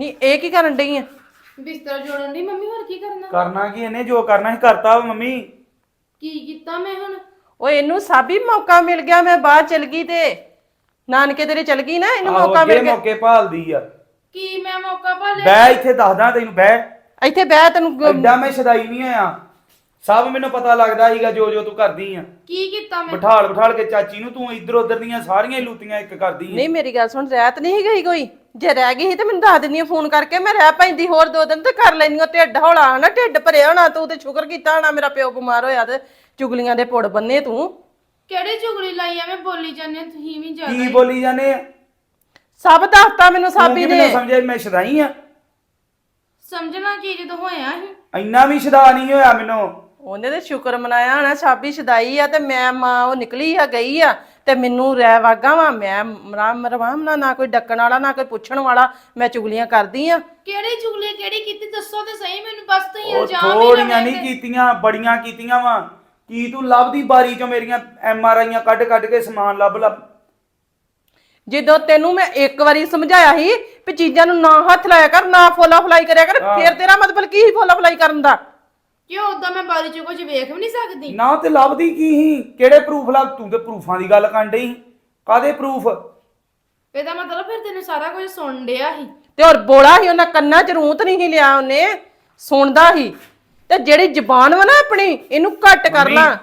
ਨਹੀਂ ਇਹ ਕੀ ਕਰਨ ਡਈ ਆ? ਬਿਸਤਰਾ ਜੋੜਨ ਦੀ ਮੰਮੀ ਹੋਰ ਕੀ ਕਰਨਾ? ਕਰਨਾ ਕੀ ਇਹਨੇ? ਜੋ ਕਰਨਾ ਸੀ ਕਰਤਾ ਵਾ ਮੰਮੀ। ਕੀ ਕੀਤਾ ਮੈਂ ਹੁਣ? ਓਏ ਇਹਨੂੰ ਸਾਬੀ ਮੌਕਾ ਮਿਲ ਗਿਆ ਮੈਂ ਬਾਹਰ ਚਲ ਗਈ ਤੇ। ਨਾਨਕੇ ਤੇਰੇ ਚਲ ਗਈ ਨਾ ਇਹਨੂੰ ਆਹੋ ਮੌਕਾ ਅੱਗੇ ਮਿਲ ਗਿਆ। ਮੌਕੇ ਭਾਲਦੀ ਆ। ਕੀ ਮੈਂ ਮੌਕਾ ਭਾਲਿਆ? ਬਹਿ ਇੱਥੇ ਦੱਸਦਾ ਤੈਨੂੰ ਬਹਿ। ਇੱਥੇ ਬਹਿ ਤੈਨੂੰ ਗ- ਐਡਾ ਮੈਂ ਸ਼ਦਾਈ ਨਹੀਂ ਹੋਇਆ ਸਭ ਮੈਨੂੰ ਪਤਾ ਲੱਗਦਾ ਸੀਗਾ ਜੋ ਜੋ ਤੂੰ ਕਰਦੀ ਆ। ਕੀ ਕੀਤਾ ਮੈਂ? ਬਿਠਾਲ ਬਿਠਾਲ ਕੇ ਚਾਚੀ ਨੂੰ ਤੂੰ ਇੱਧਰ ਉੱਧਰ ਦੀਆਂ ਸਾਰੀਆਂ ਹੀ ਲੂਤੀਆਂ ਇੱਕ ਕਰਦੀ ਆ। ਨਹੀਂ ਮੇਰੀ ਗੱਲ ਸੁਣ ਰਹਿਤ ਨਹੀਂ ਗਈ ਕੋਈ? ਜੇ ਰਹਿ ਗਈ ਸੀ ਤੇ ਮੈਨੂੰ ਦੱਸ ਦਿੰਦੀ ਆ ਫੋਨ ਕਰਕੇ ਮੈਂ ਰਹਿ ਪੈਂਦੀ ਹੋਰ ਦੋ ਦਿਨ ਤੇ ਕਰ ਲੈਣੀ ਉਹ ਢਿੱਡ ਹੌਲਾ ਹਨਾ ਢਿੱਡ ਭਰਿਆ ਹੋਣਾ ਤੂੰ ਤੇ ਸ਼ੁਕਰ ਕੀਤਾ ਹੋਣਾ ਮੇਰਾ ਪਿਓ ਬਿਮਾਰ ਹੋਇਆ ਤੇ ਚੁਗਲੀਆਂ ਦੇ ਪੁੜ ਬੰਨੇ ਤੂੰ। ਕਿਹੜੀ ਚੁਗਲੀ ਲਾਈ ਐਵੇਂ ਬੋਲੀ ਜਾਂਦੇ ਹੋ ਤੁਸੀਂ ਵੀ ਜ਼ਿਆਦਾ ਕੀ ਬੋਲੀ ਜਾਂਦੇ ਆ? ਸਭ ਦੱਸਤਾ ਮੈਨੂੰ ਸਾਬੀ ਨੇ। ਮੈਨੂੰ ਸਮਝਿਆ ਮੈਂ ਸ਼ਦਾਈ ਆ? ਸਮਝਣਾ ਕੀ ਜਦੋਂ ਹੋਇਆ ਸੀ? ਇੰਨਾ ਵੀ ਸ਼ਦਾ ਨਹੀਂ ਹੋਇਆ ਮੈਨੂੰ। ਉਹਨੇ ਤੇ ਸ਼ੁਕਰ ਮਨਾਇਆ ਹੋਣਾ ਸਾਬੀ ਛਦਾਈ ਆ ਤੇ ਮੈਂ ਮਾਂ ਉਹ ਨਿਕਲੀ ਆ ਗਈ ਆ। ਤੇ ਮੈਨੂੰ ਰਹਿ ਵਾਗਾ ਵਾ ਮੈਂ ਰਾਮ ਰਵਾਮ ਨਾ ਨਾ ਕੋਈ ਡੱਕਣ ਵਾਲਾ ਨਾ ਕੋਈ ਪੁੱਛਣ ਵਾਲਾ ਮੈਂ ਚੁਗਲੀਆਂ ਕਰਦੀ ਆ। ਕਿਹੜੀ ਚੁਗਲੀ ਕਿਹੜੀ ਕੀਤੀ ਦੱਸੋ ਤੇ ਸਹੀ ਮੈਨੂੰ ਬਸ ਤੁਸੀਂ ਉਹ ਇਲਜ਼ਾਮ ਹੀ ਥੋੜੀਆਂ ਨਹੀਂ ਕੀਤੀਆਂ ਬੜੀਆਂ ਕੀਤੀਆਂ ਵਾ। ਕੀ ਤੂੰ ਲੱਭਦੀ ਬਾਰੀ ਚੋਂ ਮੇਰੀਆਂ ਐਮ ਆਰ ਆਈਆਂ ਕੱਢ ਕੱਢ ਕੇ ਸਮਾਨ ਲੱਭ ਲੱਭ। ਜਦੋਂ ਤੈਨੂੰ ਮੈਂ ਇੱਕ ਵਾਰੀ ਸਮਝਾਇਆ ਸੀ ਵੀ ਚੀਜ਼ਾਂ ਨੂੰ ਨਾ ਹੱਥ ਲਾਇਆ ਕਰ ਨਾ ਫੋਲਾ ਫਲਾਈ ਕਰਿਆ ਕਰ ਫਿਰ ਤੇਰਾ ਮਤਲਬ ਕੀ ਸੀ ਫੋਲਾ ਫਲਾਈ ਕਰਨ ਦਾ? ਕਿਉਂ ਉਦਾਂ ਮੈਂ ਬਾਰੀ ਚ ਕੁਝ ਵੇਖ ਵੀ ਨਹੀਂ ਸਕਦੀ? ਨਾ ਤੇ ਲੱਭਦੀ ਕੀ ਸੀ? ਕਿਹੜੇ ਪ੍ਰੂਫ ਲੱਭ? ਤੂੰ ਤੇ ਪ੍ਰੂਫਾਂ ਦੀ ਗੱਲ ਕਰਨ ਡਈ। ਕਾਦੇ ਪ੍ਰੂਫ ਇਹਦਾ ਮਤਲਬ ਫਿਰ ਤੈਨੂੰ ਸਾਰਾ ਕੁਝ ਸੁਣ ਡਿਆ ਸੀ। ਤੇ ਹੋਰ ਬੋਲਾ ਸੀ ਉਹਨਾਂ ਕੰਨਾਂ 'ਚ ਰੂਤ ਨਹੀਂ ਸੀ ਲਿਆ ਉਹਨੇ। ਸੁਣਦਾ ਸੀ। ਤੇ ਜਿਹੜੀ ਜ਼ਬਾਨ ਵਾ ਨਾ ਆਪਣੀ ਇਹਨੂੰ ਘੱਟ ਕਰ ਲਾ।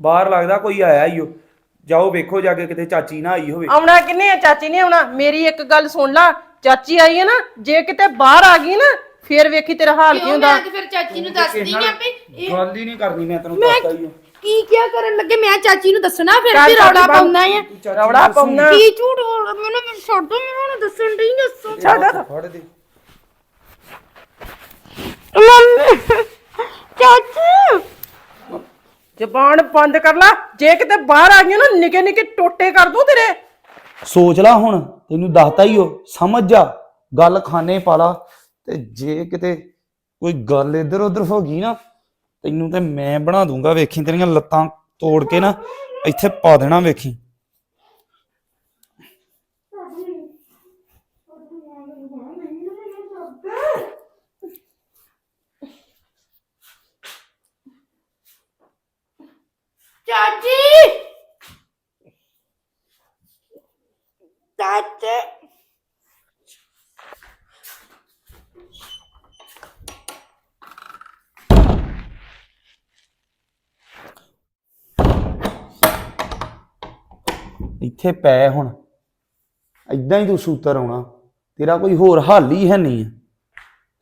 ਬਾਹਰ ਲੱਗਦਾ ਕੋਈ ਆਇਆ ਈ ਓ। ਜਾਓ ਵੇਖੋ ਜਾ ਕੇ ਕਿਤੇ ਚਾਚੀ ਨਾ ਆਈ ਹੋਵੇ। ਆਉਣਾ ਕਿੰਨੇ ਆ? ਚਾਚੀ ਨੇ ਆਉਣਾ। ਮੇਰੀ ਇੱਕ ਗੱਲ ਸੁਣ ਲਾ। ਚਾਚੀ ਆਈ ਹੈ ਨਾ ਜੇ ਕਿਤੇ ਬਾਹਰ ਆ ਗਈ ਨਾ ਫੇਰ ਵੇਖੀ ਤੇਰਾ ਹਾਲ ਕੀ ਕਿਉਂ ਹੁੰਦਾ? ਮੈਂ ਤੇ ਫਿਰ ਚਾਚੀ ਨੂੰ ਦੱਸਦੀ ਨਹੀਂ ਆਪੇ ਇਹ ਗੱਲ ਹੀ ਨਹੀਂ ਕਰਨੀ ਮੈਂ ਤੈਨੂੰ ਦੱਸਦਾ ਹੀ ਓ ਕੀ ਕਿਆ ਕਰਨ ਲੱਗੇ? ਮੈਂ ਚਾਚੀ ਨੂੰ ਦੱਸਣਾ ਫਿਰ ਵੀ ਰੌਲਾ ਚਾਚੀ ਪਾਉਂਦਾ ਆ। ਰੌਲਾ ਪਾਉਣਾ ਕੀ ਝੂਠ ਬੋਲ ਮੈਨੂੰ ਛੱਡੋ ਮੈਂ ਹੁਣ ਦੱਸਣ ਡਈ ਦੱਸੋ। ਛੱਡ। ਫੜ ਦੇ। ਮੰਮੀ ਚਾਚੀ। ਜ਼ਬਾਨ ਬੰਦ ਕਰ ਲਾ। ਜੇ ਕਿਤੇ ਬਾਹਰ ਆ ਗਈ ਨਾ ਨਿੱਕੇ ਨਿੱਕੇ ਟੋਟੇ ਕਰ ਦੂੰ ਤੇਰੇ। ਸੋਚ ਲੈ ਹੁਣ ਤੈਨੂੰ ਦੱਸਤਾ ਹੀ ਓ ਸਮਝ ਜਾ। ਗੱਲ ਖਾਨੇ ਪਾ ਲਾ। ਤੇ ਜੇ ਕਿਤੇ ਕੋਈ ਗੱਲ ਇੱਧਰ ਉੱਧਰ ਹੋ ਗਈ ਨਾ, ਤੈਨੂੰ ਤੇ ਮੈਂ ਬਣਾ ਦੂੰਗਾ ਵੇਖੀ, ਤੇਰੀਆਂ ਲੱਤਾਂ ਤੋੜ ਕੇ ਨਾ ਇੱਥੇ ਪਾ ਦੇਣਾ ਵੇਖੀ। ਚਾਚੀ! ਚਾਚੀ! ਇੱਥੇ ਪੈ ਹੁਣ। ਐਦਾਂ ਹੀ ਤੂੰ ਸੂਤਰ ਆਉਣਾ। ਤੇਰਾ ਕੋਈ ਹੋਰ ਹੱਲ ਹੀ ਹੈ ਨਹੀਂ।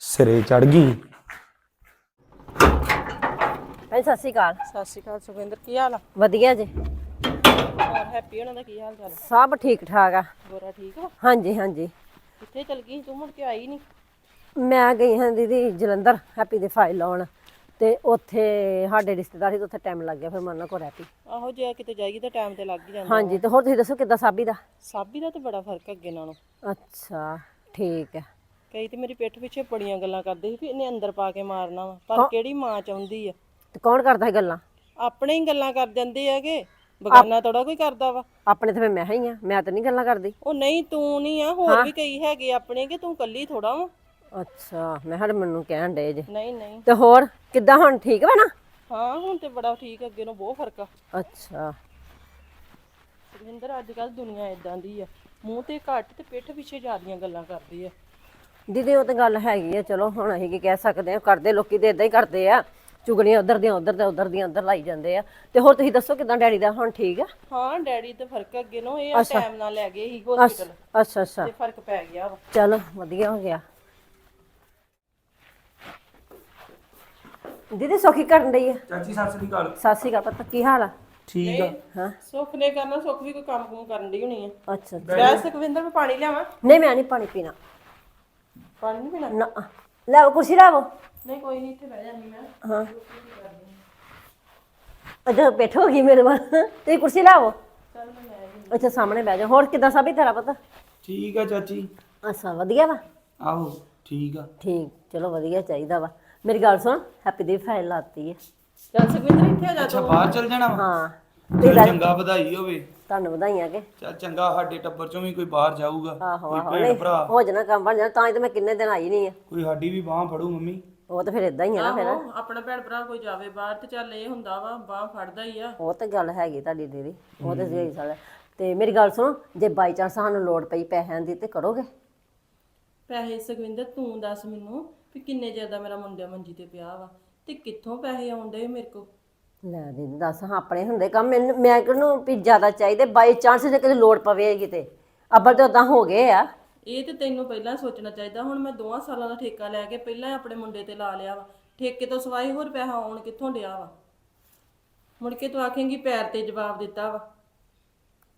ਸਿਰੇ ਚੜ ਗਈ। ਭਾਈ ਸਤਿ ਸ਼੍ਰੀ ਅਕਾਲ। ਸਤਿ ਸ਼੍ਰੀ ਅਕਾਲ ਕੀ ਹਾਲ ਆ? ਵਧੀਆ ਜੀ। ਹੋਰ ਹੈਪੀ ਉਹਨਾਂ ਦਾ ਕੀ ਹਾਲ ਚਾਲ ਸਭ ਠੀਕ ਠਾਕ ਆ। ਗੋਰਾ ਠੀਕ ਆ? ਹਾਂਜੀ ਹਾਂਜੀ। ਕਿੱਥੇ ਚਲ ਗਈ ਤੂੰ? ਮੁੜ ਕੇ ਆਈ ਨਹੀਂ? ਮੈਂ ਗਈ ਹਾਂ ਦੀਦੀ ਜਲੰਧਰ ਹੈਪੀ ਦੀ ਫਾਈਲ ਲਾਉਣ। ਤੇ ਉੱਥੇ ਸਾਡੇ ਰਿਸ਼ਤੇਦਾਰ ਸੀ ਤੇ ਉੱਥੇ ਟਾਈਮ ਲੱਗ ਗਿਆ ਫਿਰ ਮੈਂ ਉਹਨਾਂ ਕੋਲ ਰਹਿ ਪਈ। ਆਹੋ ਜੇ ਕਿਤੇ ਜਾਏਗੀ ਤਾਂ ਟਾਈਮ ਤੇ ਲੱਗ ਹੀ ਜਾਂਦਾ ਹਾਂਜੀ ਤੇ ਹੋਰ ਤੁਸੀਂ ਦੱਸੋ ਕਿੱਦਾਂ ਸਾਬੀ ਦਾ? ਸਾਬੀ ਦਾ ਤੇ ਬੜਾ ਫ਼ਰਕ ਹੈ ਅੱਗੇ ਨਾਲੋਂ। ਅੱਛਾ ਠੀਕ ਹੈ। ਕਈ ਤੇ ਮੇਰੀ ਪਿੱਠ ਪਿੱਛੇ ਬੜੀਆਂ ਗੱਲਾਂ ਕਰਦੇ ਸੀ ਵੀ ਇਹਨੇ ਅੰਦਰ ਪਾ ਕੇ ਮਾਰਨਾ ਵਾ ਪਰ ਕਿਹੜੀ ਮਾਂ ਚਾਹੁੰਦੀ ਆ? ਤੇ ਕੌਣ ਕਰਦਾ ਇਹ ਗੱਲਾਂ? ਆਪਣੇ ਹੀ ਗੱਲਾਂ ਕਰ ਜਾਂਦੇ ਹੈਗੇ ਬਗਾਨਾ ਥੋੜਾ ਕੋਈ ਕਰਦਾ ਵਾ। ਆਪਣੇ ਤੇ ਫਿਰ ਮੈਂ ਹੀ ਆ ਮੈਂ ਤਾਂ ਨਹੀਂ ਗੱਲਾਂ ਕਰਦੀ। ਉਹ ਨਹੀਂ ਤੂੰ ਨਹੀਂ ਆ ਹੋਰ ਵੀ ਕਈ ਹੈਗੇ ਆਪਣੇ ਕਿ ਤੂੰ ਕੱਲੀ ਥੋੜਾ ਵਾ। ਅੱਛਾ ਮੈਂ ਹੜ ਮੈਨੂੰ ਕਹਿਣ ਡੇ ਜੇ। ਨਹੀਂ ਨਹੀਂ। ਤੇ ਹੋਰ ਕਿੱਦਾਂ ਹੁਣ ਠੀਕ ਵਾ ਨਾ? ਹਾਂ ਹੁਣ ਤੇ ਬੜਾ ਠੀਕ ਅੱਗੇ ਨੂੰ ਬਹੁਤ ਫ਼ਰਕ ਆ। ਅੱਛਾ। ਸੁਖਿੰਦਰ ਅੱਜ ਕੱਲ ਦੁਨੀਆ ਇਦਾਂ ਦੀ ਆ। ਮੂੰਹ ਤੇ ਘੱਟ ਤੇ ਪਿੱਠ ਪਿੱਛੇ ਜ਼ਿਆਦੀਆਂ ਗੱਲਾਂ ਕਰਦੀ ਆ। ਦੀਦੀ ਉਹ ਤਾਂ ਗੱਲ ਹੈਗੀ ਆ ਚਲੋ ਹੁਣ ਅਸੀਂ ਕੀ ਕਹਿ ਸਕਦੇ ਆ ਕਰਦੇ ਲੋਕੀ ਤੇ ਇਦਾਂ ਹੀ ਕਰਦੇ ਆ। ਚੁਗਲੀਆਂ ਉਧਰ ਦੀਆਂ ਉਧਰ ਤੇ ਉਧਰ ਦੀਆਂ ਉਧਰ ਲਾਈ ਜਾਂਦੇ ਆ। ਤੇ ਹੋਰ ਤੁਸੀਂ ਦੱਸੋ ਕਿਦਾਂ ਡੈਡੀ ਦਾ ਹੁਣ ਠੀਕ ਆ? ਹਾਂ ਡੈਡੀ ਤੇ ਫ਼ਰਕ ਅੱਗੇ ਨੂੰ ਇਹ ਟਾਈਮ ਨਾਲ ਲੈ ਗਏ ਸੀ ਹਸਪੀਟਲ ਅੱਛਾ ਅੱਛਾ। ਤੇ ਫ਼ਰਕ ਪੈ ਗਿਆ ਵਾ। ਚਲੋ ਵਧੀਆ ਹੋ ਗਿਆ। ਦੀਦੀ ਸੋਖੀ ਕਰਨ ਡਈ ਆ। ਚਾਚੀ ਸਤਿ ਸ੍ਰੀ ਅਕਾਲ। ਸਤਿ ਸ਼੍ਰੀ ਅਕਾਲ ਪਤਾ ਕੀ ਹਾਲ ਆ? ਠੀਕ ਆ। ਹਾਂ। ਸੁੱਖ ਨੇ ਕਰਨਾ ਸੁੱਖ ਵੀ ਕੋਈ ਕੰਮ ਕੁਮ ਕਰਨ ਦੀ ਹੋਣੀ ਆ। ਅੱਛਾ ਵੈਸੇ ਸੁਖਵਿੰਦਰ ਮੈਂ ਪਾਣੀ ਲਿਆਵਾਂ? ਨਹੀਂ ਮੈਂ ਨਹੀਂ ਪਾਣੀ ਪੀਣਾ। ਪਾਣੀ ਨਹੀਂ ਪੀਣਾ? ਨਾ। ਲੈ ਆਓ ਕੁਰਸੀ ਲੈ ਆਵੋ ਨਹੀਂ ਕੋਈ ਨਹੀਂ ਇੱਥੇ ਬਹਿ ਜਾਂਦੀ ਮੈਂ। ਹਾਂ। ਅੱਛਾ ਬੈਠੋ ਗਈ ਮੇਰੇ ਵੱਲ। ਤੇ ਕੁਰਸੀ ਲੈ ਆਵੋ ਅੱਛਾ ਸਾਹਮਣੇ ਬਹਿ ਜਾ। ਹੋਰ ਕਿਦਾਂ ਸਭੀ ਤੇਰਾ ਪਤਾ? ਠੀਕ ਆ ਚਾਚੀ। ਅੱਛਾ ਵਧੀਆ ਵਾ? ਆਹੋ ਠੀਕ ਆ। ਠੀਕ ਚਲੋ ਵਧੀਆ ਚਾਹੀਦਾ ਵਾ। ਮੇਰੀ ਗੱਲ ਸੁਣ ਹੈਪੀ ਦੀ ਫਾਈਲ ਲਾਤੀ ਹੈ ਚੱਲ ਸੁਖਵਿੰਦਰ ਇੱਥੇ ਆ ਜਾ ਅੱਛਾ ਬਾਹਰ ਚੱਲ ਜਾਣਾ ਵਾ? ਹਾਂ। ਚੱਲ ਚੰਗਾ ਵਧਾਈ ਹੋਵੇ। ਤੁਹਾਨੂੰ ਵਧਾਈਆਂ ਕਿ। ਚੱਲ ਚੰਗਾ ਸਾਡੇ ਟੱਬਰ ਚੋਂ ਵੀ ਕੋਈ ਬਾਹਰ ਜਾਊਗਾ। ਆਹੋ ਕੋਈ ਆਹੋ ਭੈਣ ਨਹੀਂ ਭਰਾ। ਹੋ ਜਾਣਾ ਕੰਮ ਬਣ ਜਾਣਾ ਤਾਂ ਹੀ ਤਾਂ ਮੈਂ ਕਿੰਨੇ ਦਿਨ ਆਈ ਨਹੀਂ ਆ। ਕੋਈ ਸਾਡੀ ਵੀ ਬਾਹ ਫੜੂ ਮੰਮੀ। ਉਹ ਤਾਂ ਫਿਰ ਇਦਾਂ ਹੀ ਆ ਨਾ ਫਿਰ। ਆਹੋ ਆਪਣਾ ਭੈਣ ਭਰਾ ਕੋਈ ਜਾਵੇ ਬਾਹਰ ਤੇ ਚੱਲ ਇਹ ਹੁੰਦਾ ਵਾ ਬਾਹ ਫੜਦਾ ਹੀ ਆ। ਉਹ ਤਾਂ ਗੱਲ ਹੈਗੀ ਤੁਹਾਡੀ ਦੀਦੀ ਉਹ ਤਾਂ ਸਹੀ ਹੈ। ਤੇ ਮੇਰੀ ਗੱਲ ਸੁਣੋ ਜੇ ਬਾਈ ਚਾਂਸ ਸਾਨੂੰ ਲੋੜ ਪਈ ਪੈਸਿਆਂ ਦੀ ਤੇ ਕਰੋਗੇ? ਪੈਸੇ ਸੁਖਵਿੰਦਰ ਤੂੰ ਦੱਸ ਮੈਨੂੰ ਵੀ ਕਿੰਨੇ ਚਿਰ ਦਾ ਮੇਰਾ ਮੁੰਡਾ ਮੰਜੀ ਤੇ ਪਿਆ ਵਾ ਤੇ ਕਿੱਥੋਂ ਪੈਸੇ ਆਉਂਦੇ ਮੇਰੇ ਕੋ ਲੈ ਦੀਦੀ ਦੱਸ ਹਾਂ ਆਪਣੇ ਹੁੰਦੇ ਕੰਮ ਮੈਨੂੰ ਮੈਂ ਕਿਹਨੂੰ ਵੀ ਜ਼ਿਆਦਾ ਚਾਹੀਦੇ ਬਾਈ ਚਾਂਸ ਜੇ ਕਿਤੇ ਲੋੜ ਪਵੇ ਕਿਤੇ। ਅੱਬਲ ਤੇ ਉਦਾਂ ਹੋ ਗਏ ਆ। ਇਹ ਤੇ ਤੈਨੂੰ ਪਹਿਲਾਂ ਸੋਚਣਾ ਚਾਹੀਦਾ ਹੁਣ ਮੈਂ ਦੋਵਾਂ ਸਾਲਾਂ ਦਾ ਠੇਕਾ ਲੈ ਕੇ ਪਹਿਲਾਂ ਹੀ ਆਪਣੇ ਮੁੰਡੇ ਤੇ ਲਾ ਲਿਆ ਵਾ। ਠੇਕੇ ਤੋਂ ਸਵਾਈ ਹੋਰ ਪੈਸਾ ਆਉਣ ਕਿੱਥੋਂ ਡਿਆ ਵਾ? ਮੁੜ ਕੇ ਤੂੰ ਆਖੇਂਗੀ ਪੈਰ ਤੇ ਜਵਾਬ ਦਿੱਤਾ ਵਾ।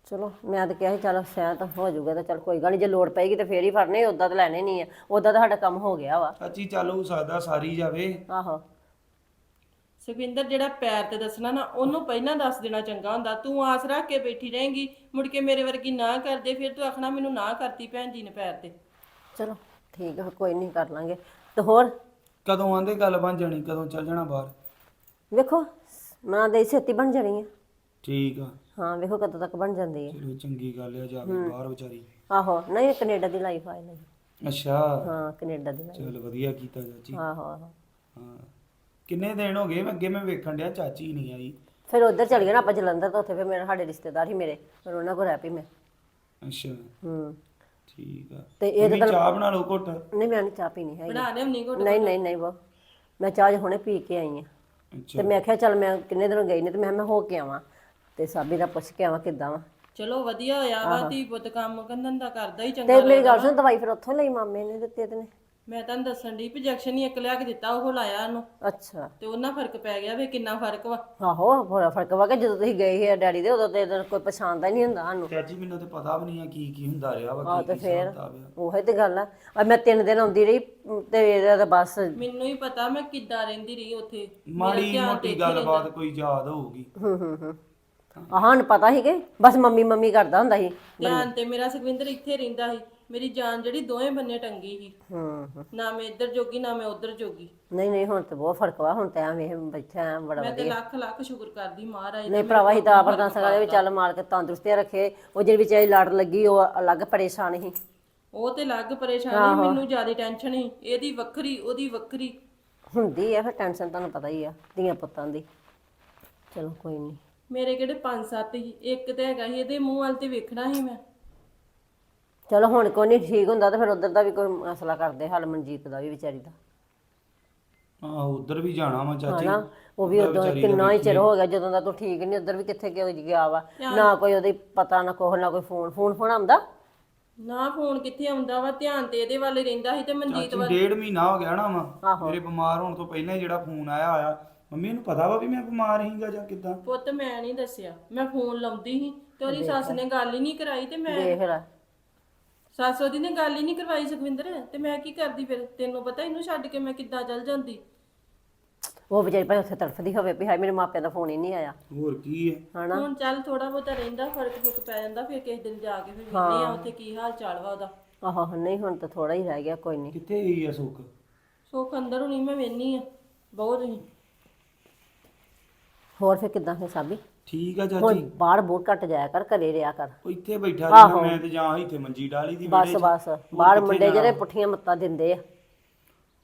ਚਲੋ ਮੈਂ ਤਾਂ ਕਿਹਾ ਸੀ ਚੱਲ ਸ਼ਾਇਦ ਹੋ ਜਾਊਗਾ ਤਾਂ ਚੱਲ ਕੋਈ ਗੱਲ ਨਹੀਂ ਜੇ ਲੋੜ ਪਏਗੀ ਤੇ ਫੇਰ ਹੀ ਫੜਨੇ ਉਦਾਂ ਤਾਂ ਲੈਣੇ ਨਹੀਂ ਆ ਉਦਾਂ ਤਾਂ ਸਾਡਾ ਕੰਮ ਹੋ ਗਿਆ ਵਾ। ਚਾਚੀ ਚੱਲ ਹੋ ਸਕਦਾ ਸਾਰੀ ਜਾਵੇ। ਆਹੋ। ਸੁਖਵਿੰਦਰ ਜਿਹੜਾ ਪੈਰ ਤੇ ਦੱਸਣਾ ਨਾ ਉਹਨੂੰ ਪਹਿਲਾਂ ਦੱਸ ਦੇਣਾ ਚੰਗਾ ਹੁੰਦਾ ਤੂੰ ਆਸ ਰੱਖ ਕੇ ਬੈਠੀ ਰਹੇਂਗੀ ਮੁੜ ਕੇ ਮੇਰੇ ਵਰਗੀ ਨਾ ਕਰਦੇ ਫਿਰ ਤੂੰ ਆਖਣਾ ਮੈਨੂੰ ਨਾ ਕਰਤੀ ਭੈਣ ਜੀ ਨੇ ਪੈਰ ਤੇ। ਚਲੋ ਠੀਕ ਫਿਰ ਕੋਈ ਨਹੀਂ ਕਰ ਲਾਂਗੇ। ਤੇ ਹੋਰ? ਕਦੋਂ ਆਂਦੇ ਗੱਲ ਬਣ ਜਾਣੀ ਕਦੋਂ ਚੱਲ ਜਾਣਾ ਬਾਹਰ? ਵੇਖੋ ਮਾਂ ਦੇ ਛੇਤੀ ਬਣ ਜਾਣੀ ਹੈ ਠੀਕ ਆ। ਹਾਂ ਵੇਖੋ ਕਦੋਂ ਤੱਕ ਬਣ ਜਾਂਦੀ ਹੈ। ਚਲੋ ਚੰਗੀ ਗੱਲ ਆ ਜਾਵੇ ਬਾਹਰ ਵਿਚਾਰੀ। ਆਹੋ ਨਹੀਂ ਕੈਨੇਡਾ ਦੀ ਲਾਈਫ ਆਈ ਨਹੀਂ ਅੱਛਾ। ਹਾਂ ਕੈਨੇਡਾ ਦੀ life। ਚਲ ਵਧੀਆ ਕੀਤਾ ਚਾਚੀ। ਆਹੋ ਆਹੋ। ਹਾਂ। ਕਿੰਨੇ ਦਿਨ ਹੋ ਗਏ? ਮੈਂ ਅੱਗੇ ਮੈਂ ਵੇਖਣ ਡਿਆ ਚਾਚੀ ਨਹੀਂ ਆਈ। ਫਿਰ ਉਧਰ ਚਲ ਗਏ ਨਾ ਆਪਾਂ ਜਲੰਧਰ ਤੋਂ ਉੱਥੇ ਫਿਰ ਮੇਰੇ ਸਾਡੇ ਰਿਸ਼ਤੇਦਾਰ ਹੀ ਮੇਰੇ ਫਿਰ ਉਹਨਾਂ ਕੋਲ ਰਹਿ ਪਈ ਮੈਂ। ਅੱਛਾ। ਹੂੰ। ਠੀਕ ਆ। ਤੇ ਇਹ ਮੰਮੀ ਚਾਹ ਬਣਾ ਲਓ ਘੁੱਟ? ਨਹੀਂ ਮੈਂ ਨਹੀਂ ਚਾਹ ਪੀਣੀ ਹੈਗੀ। ਬਣਾ ਲਿਆਉਣੀ ਘੁੱਟ ਨਹੀਂ ਨਹੀਂ ਨਹੀਂ ਉਹ ਮੈਂ ਚਾਹ ਹੁਣੇ ਪੀ ਕੇ ਆਈ ਆ ਅੱਛਾ। ਤੇ ਮੈਂ ਕਿਹਾ ਚੱਲ ਮੈਂ ਕਿੰਨੇ ਦਿਨ ਗਈ ਨਹੀਂ ਤੇ ਮੈਂ ਕਿਹਾ ਮੈਂ ਹੋ ਕੇ ਆਵਾਂ। ਤੇ ਸਾਬੀ ਦਾ ਪੁੱਛ ਕੇ ਆਵਾਂ ਕਿੱਦਾਂ ਵਾ। ਚਲੋ ਵਧੀਆ ਹੋਇਆ ਵਾ ਧੀ ਪੁੱਤ ਕੰਮ ਕੰਦਨ ਦਾ ਕਰਦਾ ਹੀ ਤੇ ਚੰਗਾ ਮੇਰੀ ਗੱਲ ਸੁਣ ਦਵਾਈ ਫਿਰ ਉੱਥੋਂ ਲਈ ਮਾਮੇ ਨੇ ਦਿੱਤੇ ਤੇ ਨੇ? ਮੈਂ ਤੁਹਾਨੂੰ ਦੱਸਣ ਦੀ ਇੰਜੈਕਸ਼ਨ ਹੀ ਇੱਕ ਲਿਆ ਕੇ ਦਿੱਤਾ ਉਹ ਲਾਇਆ ਉਹਨੂੰ। ਅੱਛਾ। ਤੇ ਉਹਨਾਂ ਫ਼ਰਕ ਪੈ ਗਿਆ ਵੇ ਕਿੰਨਾ ਫ਼ਰਕ ਵਾ। ਆਹੋ ਬੜਾ ਫ਼ਰਕ ਵਾ ਕਿ ਜਦੋਂ ਤੁਸੀਂ ਗਏ ਸੀ ਡੈਡੀ ਦੇ ਉਦੋਂ ਤੇ ਇਹਦਾ ਕੋਈ ਪਛਾਣਦਾ ਹੀ ਨਹੀਂ ਹੁੰਦਾ ਸਾਨੂੰ। ਚਾਚੀ ਮੈਨੂੰ ਤੇ ਪਤਾ ਵੀ ਨਹੀਂ ਆ ਕੀ ਕੀ ਹੁੰਦਾ ਰਿਹਾ ਵਾ ਕੀ ਤੇ ਕੀ ਫੇਰ ਹਿਸਾਬ ਕਿਤਾਬ ਆ। ਉਹੀ ਤੇ ਗੱਲ ਆ। ਆ ਮੈਂ ਤਿੰਨ ਦਿਨ ਆਉਂਦੀ ਰਹੀ ਤੇ ਇਹਦਾ ਤਾਂ ਬਸ ਮੈਨੂੰ ਹੀ ਪਤਾ ਮੈਂ ਕਿੱਦਾਂ ਰਹਿੰਦੀ ਰਹੀ ਉੱਥੇ। ਮਾੜੀ ਮੋਟੀ ਗੱਲਬਾਤ ਕੋਈ ਯਾਦ ਹੋਊਗੀ। ਹੂੰ ਹੂੰ ਹੂੰ। ਆਹ ਸਾਨੂੰ ਪਤਾ ਸੀ ਕਿ ਬਸ ਮੰਮੀ ਮੰਮੀ ਕਰਦਾ ਹੁੰਦਾ ਸੀ। ਧਿਆਨ ਤੇ ਮੇਰਾ ਸੁਖਵਿੰਦਰ ਇੱਥੇ ਰਹਿੰਦਾ ਸੀ। ਮੇਰੀ ਜਾਨ ਜਿਹੜੀ ਦੋਵੇਂ ਬੰਨੇ ਟੰਗੀ ਸੀ। ਹੂੰ ਹੂੰ। ਨਾ ਮੈਂ ਇੱਧਰ ਜੋਗੀ ਨਾ ਮੈਂ ਉੱਧਰ ਜੋਗੀ। ਨਹੀਂ ਨਹੀਂ ਹੁਣ ਤੇ ਬਹੁਤ ਫ਼ਰਕ ਵਾ। ਹੁਣ ਤਾਂ ਐਵੇਂ ਬੈਠਾ ਐਂ ਬੜਾ ਮੈਂ ਤੇ ਲੱਖ ਲੱਖ ਸ਼ੁਕਰ ਕਰਦੀ ਮਹਾਰਾਜ ਦਾ। ਨਹੀਂ ਭਰਾਵਾ ਹੀ ਤਾਂ ਆਪਰਦਾਂ ਸਗਾ ਵੀ ਚੱਲ ਮਾਰ ਕੇ ਤੰਦਰੁਸਤੀ ਰੱਖੇ। ਉਹ ਜਿਹੜੀ ਵਿਚਾਰੀ ਲੜ ਲੱਗੀ ਉਹ ਅਲੱਗ ਪਰੇਸ਼ਾਨ ਸੀ। ਉਹ ਤੇ ਲੱਗ ਪਰੇਸ਼ਾਨੀ ਮੈਨੂੰ ਜ਼ਿਆਦਾ ਟੈਨਸ਼ਨ ਸੀ। ਇਹਦੀ ਵੱਖਰੀ ਉਹਦੀ ਵੱਖਰੀ। ਹੁੰਦੀ ਆ ਫਿਰ ਟੈਨਸ਼ਨ ਤੁਹਾਨੂੰ ਪਤਾ ਹੀ ਆ ਧੀਆਂ ਪੁੱਤਾਂ ਦੀ। ਚਲੋ ਕੋਈ ਨਹੀਂ। ਮੇਰੇ ਕਿਹੜੇ ਪੰਜ ਸੱਤ ਇੱਕ ਤੇ ਹੈਗਾ ਸੀ ਇਹਦੇ ਮੂੰਹ ਵੱਲ ਤੇ ਵੇਖਣਾ ਸੀ ਮੈਂ। ਚਲੋ ਹੁਣ ਕੋਈ ਨਹੀਂ ਠੀਕ ਹੁੰਦਾ ਤਾਂ ਫਿਰ ਉਧਰ ਦਾ ਵੀ ਕੋਈ ਮਸਲਾ ਕਰਦੇ ਹੱਲ ਮਨਜੀਤ ਦਾ ਵੀ ਵਿਚਾਰੀ ਦਾ। ਆਹੋ ਉਧਰ ਵੀ ਜਾਣਾ ਵਾ ਚਾਚੀ। ਹਨਾ ਉਹ ਵੀ ਉਦੋਂ ਕਿੰਨਾ ਹੀ ਚਿਰ ਹੋ। ਗਿਆ ਜਦੋਂ ਦਾ ਤੂੰ ਠੀਕ ਨਹੀਂ ਉਧਰ ਵੀ ਕਿੱਥੇ ਗਿਆ ਗਿਆ ਵਾ। ਨਾ ਕੋਈ ਉਹਦੀ ਪਤਾ ਨਾ ਕੋਹ ਨਾ ਕੋਈ ਫੋਨ। ਫੋਨ ਫੋਨ ਆਉਂਦਾ? ਨਾ ਫੋਨ ਕਿੱਥੇ ਆਉਂਦਾ ਵਾ ਧਿਆਨ ਤੇ ਇਹਦੇ ਵੱਲ ਹੀ ਰਹਿੰਦਾ ਸੀ ਤੇ ਮਨਜੀਤ ਚਾਚੀ ਡੇਢ ਮਹੀਨਾ ਹੋ ਗਿਆ ਨਾ ਵਾ ਮੇਰੇ ਬਿਮਾਰ ਹੋਣ ਤੋਂ ਪਹਿਲਾਂ ਹੀ ਜਿਹੜਾ ਫੋਨ ਆਇਆ ਆਇਆ। ਮੰਮੀ ਨੂੰ ਪਤਾ ਵਾ ਵੀ ਮੈਂ ਬਿਮਾਰ ਸੀਗਾ ਜਾਂ ਕਿੱਦਾਂ? ਪੁੱਤ ਮੈਂ ਨਹੀਂ ਦੱਸਿਆ। ਮੈਂ ਫੋਨ ਲਾਉਂਦੀ ਸੀ ਤੇ ਉਹਦੀ ਸੱਸ ਨੇ ਗੱਲ ਹੀ ਨਹੀਂ ਕਰਾਈ ਤੇ ਮੈਂ ਦੇਖ ਲੈ। ਸੱਸ ਉਹਦੀ ਨੇ ਗੱਲ ਹੀ ਨਹੀਂ ਕਰਵਾਈ ਸੁਖਵਿੰਦਰ ਤੇ ਮੈਂ ਕੀ ਕਰਦੀ ਫਿਰ? ਤੈਨੂੰ ਪਤਾ ਇਹਨੂੰ ਛੱਡ ਕੇ ਮੈਂ ਕਿੱਦਾਂ ਚੱਲ ਜਾਂਦੀ? ਉਹ ਵਿਚਾਰੀ ਭਾਵੇਂ ਉੱਥੇ ਤੜਫਦੀ ਹੋਵੇ ਵੀ ਹਾਏ ਮੇਰੇ ਮਾਪਿਆਂ ਦਾ ਫੋਨ ਹੀ ਨਹੀਂ ਆਇਆ। ਹੋਰ ਕੀ ਹੈ? ਹਨਾ? ਹੁਣ ਚੱਲ ਥੋੜਾ ਬਹੁਤਾ ਰਹਿੰਦਾ ਫ਼ਰਕ ਫੁਰਕ ਪੈ ਜਾਂਦਾ ਫਿਰ ਕਿਸੇ ਦਿਨ ਜਾ ਕੇ ਫਿਰ ਵੇਖਦੇ ਆ ਉੱਥੇ ਕੀ ਹਾਲ ਚਾਲ ਵਾ ਉਹਦਾ। ਆਹੋ ਨਹੀਂ ਹੁਣ ਤਾਂ ਥੋੜਾ ਹੀ ਰਹਿ ਗਿਆ ਕੋਈ ਨਹੀਂ। ਕਿੱਥੇ ਗਈ ਆ ਸੁੱਖ? ਸੁੱਖ ਅੰਦਰ ਹੁਣੀ ਮੈਂ ਵੇਨੀ ਆ। ਬਹੁਤ ਹੀ। ਹੋਰ ਫਿਰ ਕਿੱਦਾਂ ਹੈ ਸਾਬੀ? ਠੀਕ ਆ ਹੁਣ ਚਾਚੀ ਬਾਹਰ ਬੂਟ ਘੱਟ ਜਾਇਆ ਕਰ ਘਰੇ ਰਿਆ ਕਰ। ਉਹ ਇੱਥੇ ਬੈਠਾ ਰਹਿਣਾ ਮੈਂ ਤੇ ਜਾਂ ਇੱਥੇ ਮੰਜੀ ਡਾਲੀ ਦੀ ਬਸ ਬਸ। ਬਾਹਰ ਮੁੰਡੇ ਜਿਹੜੇ ਪੁੱਠੀਆਂ ਮੱਤਾਂ ਦਿੰਦੇ ਆ।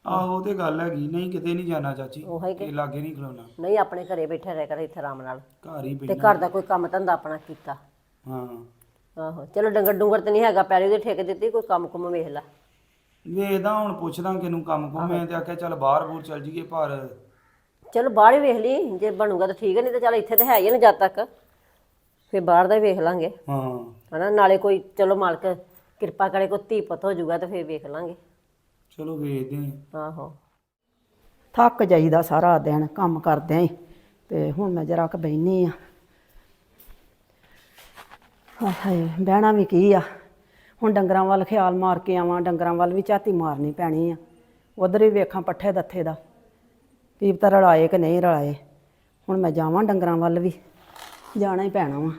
ਆਹੋ ਤੇ ਗੱਲ ਹੈਗੀ ਨਹੀਂ ਕਿਤੇ ਨਹੀਂ ਜਾਣਾ ਚਾਚੀ। ਉਹ ਹੈ ਇਹ ਲਾਗੇ ਨਹੀਂ ਖਲੋਣਾ। ਨਹੀਂ ਆਪਣੇ ਘਰੇ ਬੈਠੇ ਰਹਿ ਕਰ ਇੱਥੇ ਆਰਾਮ ਨਾਲ। ਘਰ ਹੀ ਤੇ ਘਰ ਦਾ ਕੋਈ ਕੰਮ ਧੰਦਾ ਆਪਣਾ ਕੀਤਾ। ਹਾਂ। ਆਹੋ ਚਲੋ ਡੰਗਰ ਡੁੰਗਰ ਤੇ ਨਹੀਂ ਹੈਗਾ ਪੈਲੀ ਦੇ ਠੇਕੇ ਦਿੱਤੀ ਕੋਈ ਕੰਮ ਕੁਮ ਵੇਖ ਲੈ। ਵੇਖਦਾ ਹੁਣ ਪੁੱਛਦਾ ਕਿਨੂੰ ਕੰਮ ਕੋ ਮੈਂ ਤੇ ਆਖਿਆ ਚੱਲ ਬਾਹਰ ਬੂਰ ਚੱਲ ਜੀਏ ਪਰ ਚਲੋ ਬਾਹਰ ਹੀ ਵੇਖ ਲਈ ਜੇ ਬਣੂਗਾ ਤਾਂ ਠੀਕ ਹੈ ਨਹੀਂ ਤਾਂ ਚੱਲ ਇੱਥੇ ਤਾਂ ਹੈ ਹੀ ਨਾ ਜਦ ਤੱਕ। ਫਿਰ ਬਾਹਰ ਦਾ ਹੀ ਵੇਖ ਲਾਂਗੇ। ਹਾਂ। ਹਨਾ ਨਾਲੇ ਕੋਈ ਚਲੋ ਮਾਲਕ ਕਿਰਪਾ ਕਰੇ ਕੋਈ ਧੀ ਪੁੱਤ ਹੋ ਜਾਊਗਾ ਤਾਂ ਫਿਰ ਵੇਖ ਲਾਂਗੇ। ਚਲੋ ਵੇਖਦੇ ਹਾਂ ਆਹੋ। ਥੱਕ ਜਾਈਦਾ ਸਾਰਾ ਦਿਨ ਕੰਮ ਕਰਦਿਆਂ ਹੀ ਤੇ ਹੁਣ ਮੈਂ ਜਰਾ ਕ ਬੈਣੀ ਆ। ਹਾਏ ਬਹਿਣਾ ਵੀ ਕੀ ਆ? ਹੁਣ ਡੰਗਰਾਂ ਵੱਲ ਖਿਆਲ ਮਾਰ ਕੇ ਆਵਾਂ ਡੰਗਰਾਂ ਵੱਲ ਵੀ ਝਾਤੀ ਮਾਰਨੀ ਪੈਣੀ ਆ। ਉਧਰ ਵੀ ਵੇਖਾਂ ਪੱਠੇ ਦੱਥੇ ਦਾ। ਕੀ ਪਤਾ ਰਲਾਏ ਕਿ ਨਹੀਂ ਰਲਾਏ। ਹੁਣ ਮੈਂ ਜਾਵਾਂ ਡੰਗਰਾਂ ਵੱਲ ਵੀ। ਜਾਣਾ ਹੀ ਪੈਣਾ ਵਾ।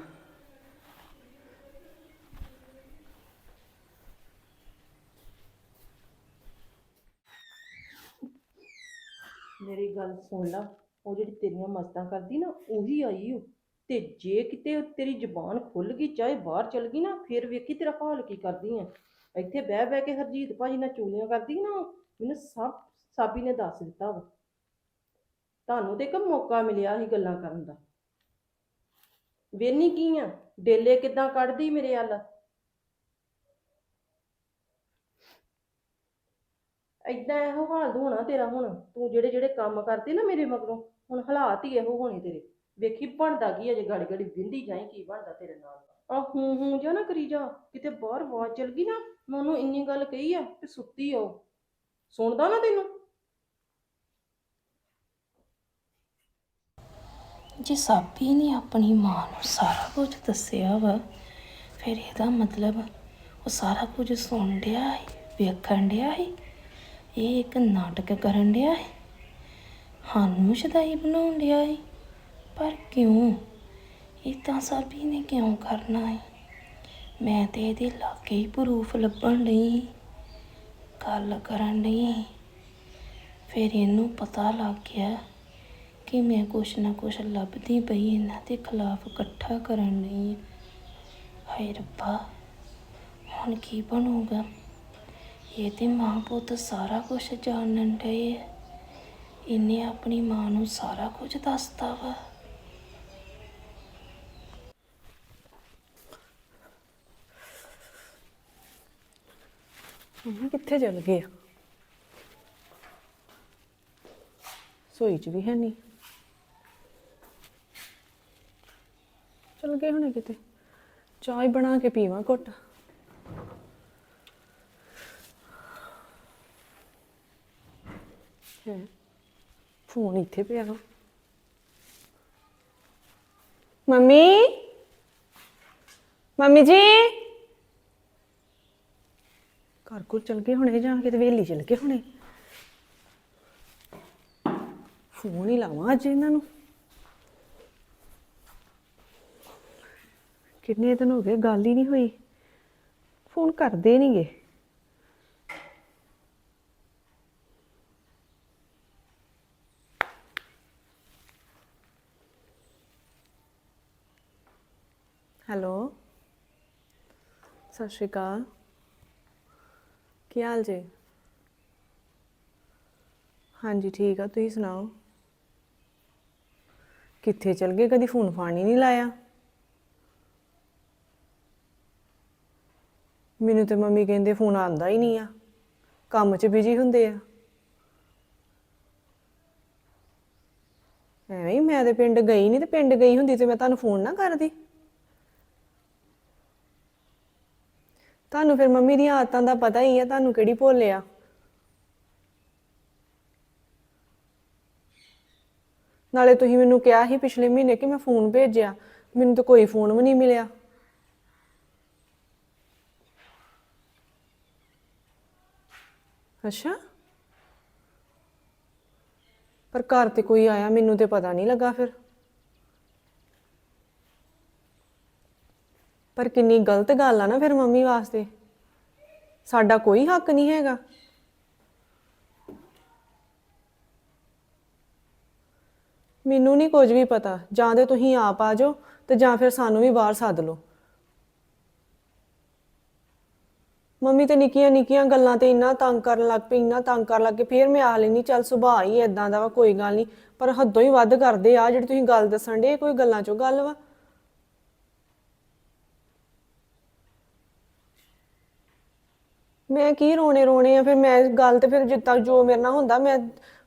ਮੇਰੀ ਗੱਲ ਸੁਣ ਲਾ, ਉਹ ਜਿਹੜੀ ਤੇਰੀਆਂ ਮਸਤਾਂ ਕਰਦੀ ਨਾ, ਉਹੀ ਆਈ ਓ। ਤੇ ਜੇ ਕਿਤੇ ਤੇਰੀ ਜ਼ੁਬਾਨ ਖੁੱਲ ਗਈ, ਚਾਹੇ ਬਾਹਰ ਚਲ ਗਈ ਨਾ, ਫਿਰ ਵੇਖੀ ਤੇਰਾ ਹਾਲ ਕੀ ਕਰਦੀ ਆ। ਇੱਥੇ ਬਹਿ ਬਹਿ ਕੇ ਹਰਜੀਤ ਭਾਜੀ ਨਾਲ ਚੂਲੀਆਂ ਕਰਦੀ ਨਾ ਮੈਨੂੰ ਸਭ ਸਾਬੀ ਨੇ ਦੱਸ ਦਿੱਤਾ ਵਾ। ਤੁਹਾਨੂੰ ਤੇ ਇੱਕ ਮੌਕਾ ਮਿਲਿਆ ਸੀ ਗੱਲਾਂ ਕਰਨ ਦਾ। ਵੇਨੀ ਕੀ ਆ? ਡੇਲੇ ਕਿਦਾਂ ਕੱਢਦੀ ਮੇਰੇ ਵੱਲ? ਏਦਾਂ ਇਹੋ ਹਾਲ ਹੋਣਾ ਤੇਰਾ ਹੁਣ। ਤੂੰ ਜਿਹੜੇ ਜਿਹੜੇ ਕੰਮ ਕਰਦੀ ਨਾ ਮੇਰੇ ਮਗਰੋਂ, ਹੁਣ ਹਾਲਾਤ ਹੀ ਇਹੋ ਹੋਣੇ ਤੇਰੇ। ਵੇਖੀ ਬਣਦਾ ਕੀ ਅਜੇ ਗਾੜੀ ਗੜੀ ਵਿੰਦੀ ਜਾਈ, ਕੀ ਬਣਦਾ ਤੇਰੇ ਨਾਲ? ਆ ਹੂੰ ਹੂੰ ਜਾ ਨਾ ਕਰੀ ਜਾ। ਕਿਤੇ ਬਾਹਰ ਆਵਾਜ਼ ਚਲ ਗਈ ਨਾ, ਮੈਂ ਉਹਨੂੰ ਇੰਨੀ ਗੱਲ ਕਹੀ ਆ ਕਿ ਸੁੱਤੀ ਆ ਸੁਣਦਾ ਨਾ ਤੈਨੂੰ? ਜੇ ਸਾਬੀ ਨੇ ਆਪਣੀ ਮਾਂ ਨੂੰ ਸਾਰਾ ਕੁਝ ਦੱਸਿਆ ਵਾ, ਫਿਰ ਇਹਦਾ ਮਤਲਬ ਉਹ ਸਾਰਾ ਕੁਝ ਸੁਣ ਡਿਆ ਹੈ ਵੇਖਣ ਡਿਆ ਹੈ ਇਹ ਇੱਕ ਨਾਟਕ ਕਰਨ ਡਿਆ ਹੈ ਸਾਨੂੰ ਸ਼ਦਾਈ ਬਣਾਉਣ ਡਿਆ ਹੈ ਪਰ ਕਿਉਂ? ਇਹ ਤਾਂ ਸਾਬੀ ਨੇ ਕਿਉਂ ਕਰਨਾ ਹੈ ਮੈਂ ਤੇ ਇਹਦੇ ਲਾਗੇ ਹੀ ਪ੍ਰੂਫ ਲੱਭਣ ਲਈ ਗੱਲ ਕਰਨ ਲਈ ਫਿਰ ਇਹਨੂੰ ਪਤਾ ਲੱਗ ਗਿਆ ਕਿ ਮੈਂ ਕੁਛ ਨਾ ਕੁਛ ਲੱਭਦੀ ਪਈ, ਇਹਨਾਂ ਦੇ ਖਿਲਾਫ ਇਕੱਠਾ ਕਰਨ ਲਈ। ਹਾਏ ਰੱਬਾ, ਹੁਣ ਕੀ ਬਣੂਗਾ? ਇਹ ਤੇ ਮਾਂ ਪੁੱਤ ਸਾਰਾ ਕੁਛ ਜਾਣਨ ਡਏ ਆ। ਇਹਨੇ ਆਪਣੀ ਮਾਂ ਨੂੰ ਸਾਰਾ ਕੁਝ ਦੱਸਤਾ ਵਾ। ਮੰਮੀ ਕਿੱਥੇ ਚਲ ਗਏ? ਆ ਸੋਈ ਚ ਵੀ ਹੈ ਨਹੀਂ ਚਲ ਗਏ ਹੋਣੇ ਕਿਤੇ। ਚਾਹ ਹੀ ਬਣਾ ਕੇ ਪੀਵਾਂ ਘੁੱਟ। ਹੈ, ਫੋਨ ਇੱਥੇ ਪਿਆ। ਵਾ। ਮੰਮੀ? ਮੰਮੀ ਜੀ? ਘਰ ਕੋਲ ਚਲ ਗਏ ਹੁਣੇ ਜਾਂ ਕਿਤੇ ਵੇਲੀ ਚਲ ਗਏ ਹੁਣੇ? ਫੋਨ ਹੀ ਲਾਵਾਂ ਅੱਜ ਇਹਨਾਂ ਨੂੰ। ਕਿੰਨੇ ਦਿਨ ਹੋ ਗਏ, ਗੱਲ ਹੀ ਨਹੀਂ ਹੋਈ। ਫੋਨ ਕਰਦੇ ਨਹੀਂਗੇ ਹੈਲੋ, ਸਤਿ ਸ਼੍ਰੀ ਅਕਾਲ। ਕੀ ਹਾਲ ਜੀ? ਹਾਂਜੀ, ਠੀਕ ਆ, ਤੁਸੀਂ ਸੁਣਾਓ? ਕਿੱਥੇ ਚਲ ਗਏ? ਕਦੀ ਫੋਨ ਫਾਨ ਹੀ ਨਹੀਂ ਲਾਇਆ? ਮੈਨੂੰ ਤੇ ਮੰਮੀ ਕਹਿੰਦੇ ਫੋਨ ਆਉਂਦਾ ਹੀ ਨਹੀਂ ਆ। ਕੰਮ 'ਚ ਬਿਜ਼ੀ ਹੁੰਦੇ ਆ। ਐਵੇਂ ਹੀ ਮੈਂ ਤੇ ਪਿੰਡ ਗਈ ਨਹੀਂ ਤੇ ਪਿੰਡ ਗਈ ਹੁੰਦੀ ਤੇ ਮੈਂ ਤੁਹਾਨੂੰ ਫੋਨ ਨਾ ਕਰਦੀ। ਤੁਹਾਨੂੰ ਫਿਰ ਮੰਮੀ ਦੀਆਂ ਆਦਤਾਂ ਦਾ ਪਤਾ ਹੀ ਆ, ਤੁਹਾਨੂੰ ਕਿਹੜੀ ਭੋਲਿਆ ਨਾਲੇ ਤੁਸੀਂ ਮੈਨੂੰ ਕਿਹਾ ਸੀ ਪਿਛਲੇ ਮਹੀਨੇ ਕਿ ਮੈਂ ਫੋਨ ਭੇਜਿਆ, ਮੈਨੂੰ ਤਾਂ ਕੋਈ ਫੋਨ ਵੀ ਨਹੀਂ ਮਿਲਿਆ। ਅੱਛਾ। ਪਰ ਘਰ ਤੇ ਕੋਈ ਆਇਆ, ਮੈਨੂੰ ਤੇ ਪਤਾ ਨਹੀਂ ਲੱਗਾ ਫਿਰ। ਪਰ ਕਿੰਨੀ ਗਲਤ ਗੱਲ ਆ ਨਾ ਫਿਰ ਮੰਮੀ ਵਾਸਤੇ। ਸਾਡਾ ਕੋਈ ਹੱਕ ਨਹੀਂ ਹੈਗਾ। ਮੈਨੂੰ ਨਹੀਂ ਕੁਝ ਵੀ ਪਤਾ। ਜਾਂ ਤੇ ਤੁਸੀਂ ਆਪ ਆ ਜਾਓ ਤੇ ਜਾਂ ਫਿਰ ਸਾਨੂੰ ਵੀ ਬਾਹਰ ਸੱਦ ਲਓ। ਮੰਮੀ ਤੇ ਨਿੱਕੀਆਂ ਨਿੱਕੀਆਂ ਗੱਲਾਂ ਤੇ ਇੰਨਾ ਤੰਗ ਕਰਨ ਲੱਗ ਪਈ, ਇੰਨਾ ਤੰਗ ਕਰਨ ਲੱਗ ਪਈ ਫਿਰ ਮੈਂ ਆ ਲੈਣੀ ਚੱਲ ਸੁਭਾਅ ਹੀ ਇਦਾਂ ਦਾ ਵਾ, ਕੋਈ ਗੱਲ ਨਹੀਂ। ਪਰ ਹੱਦੋਂ ਹੀ ਵੱਧ ਕਰਦੇ ਆ, ਜਿਹੜੀ ਤੁਸੀਂ ਗੱਲ ਦੱਸਣ ਦੇ ਕੋਈ ਗੱਲਾਂ ਚੋਂ ਗੱਲ ਵਾ। ਮੈਂ ਕੀ ਰੋਣੇ ਰੋਣੇ ਆ, ਫਿਰ ਮੈਂ ਗੱਲ ਤੇ ਫਿਰ ਜਿੱਦਾਂ ਜੋ ਮੇਰੇ ਨਾਲ ਹੁੰਦਾ, ਮੈਂ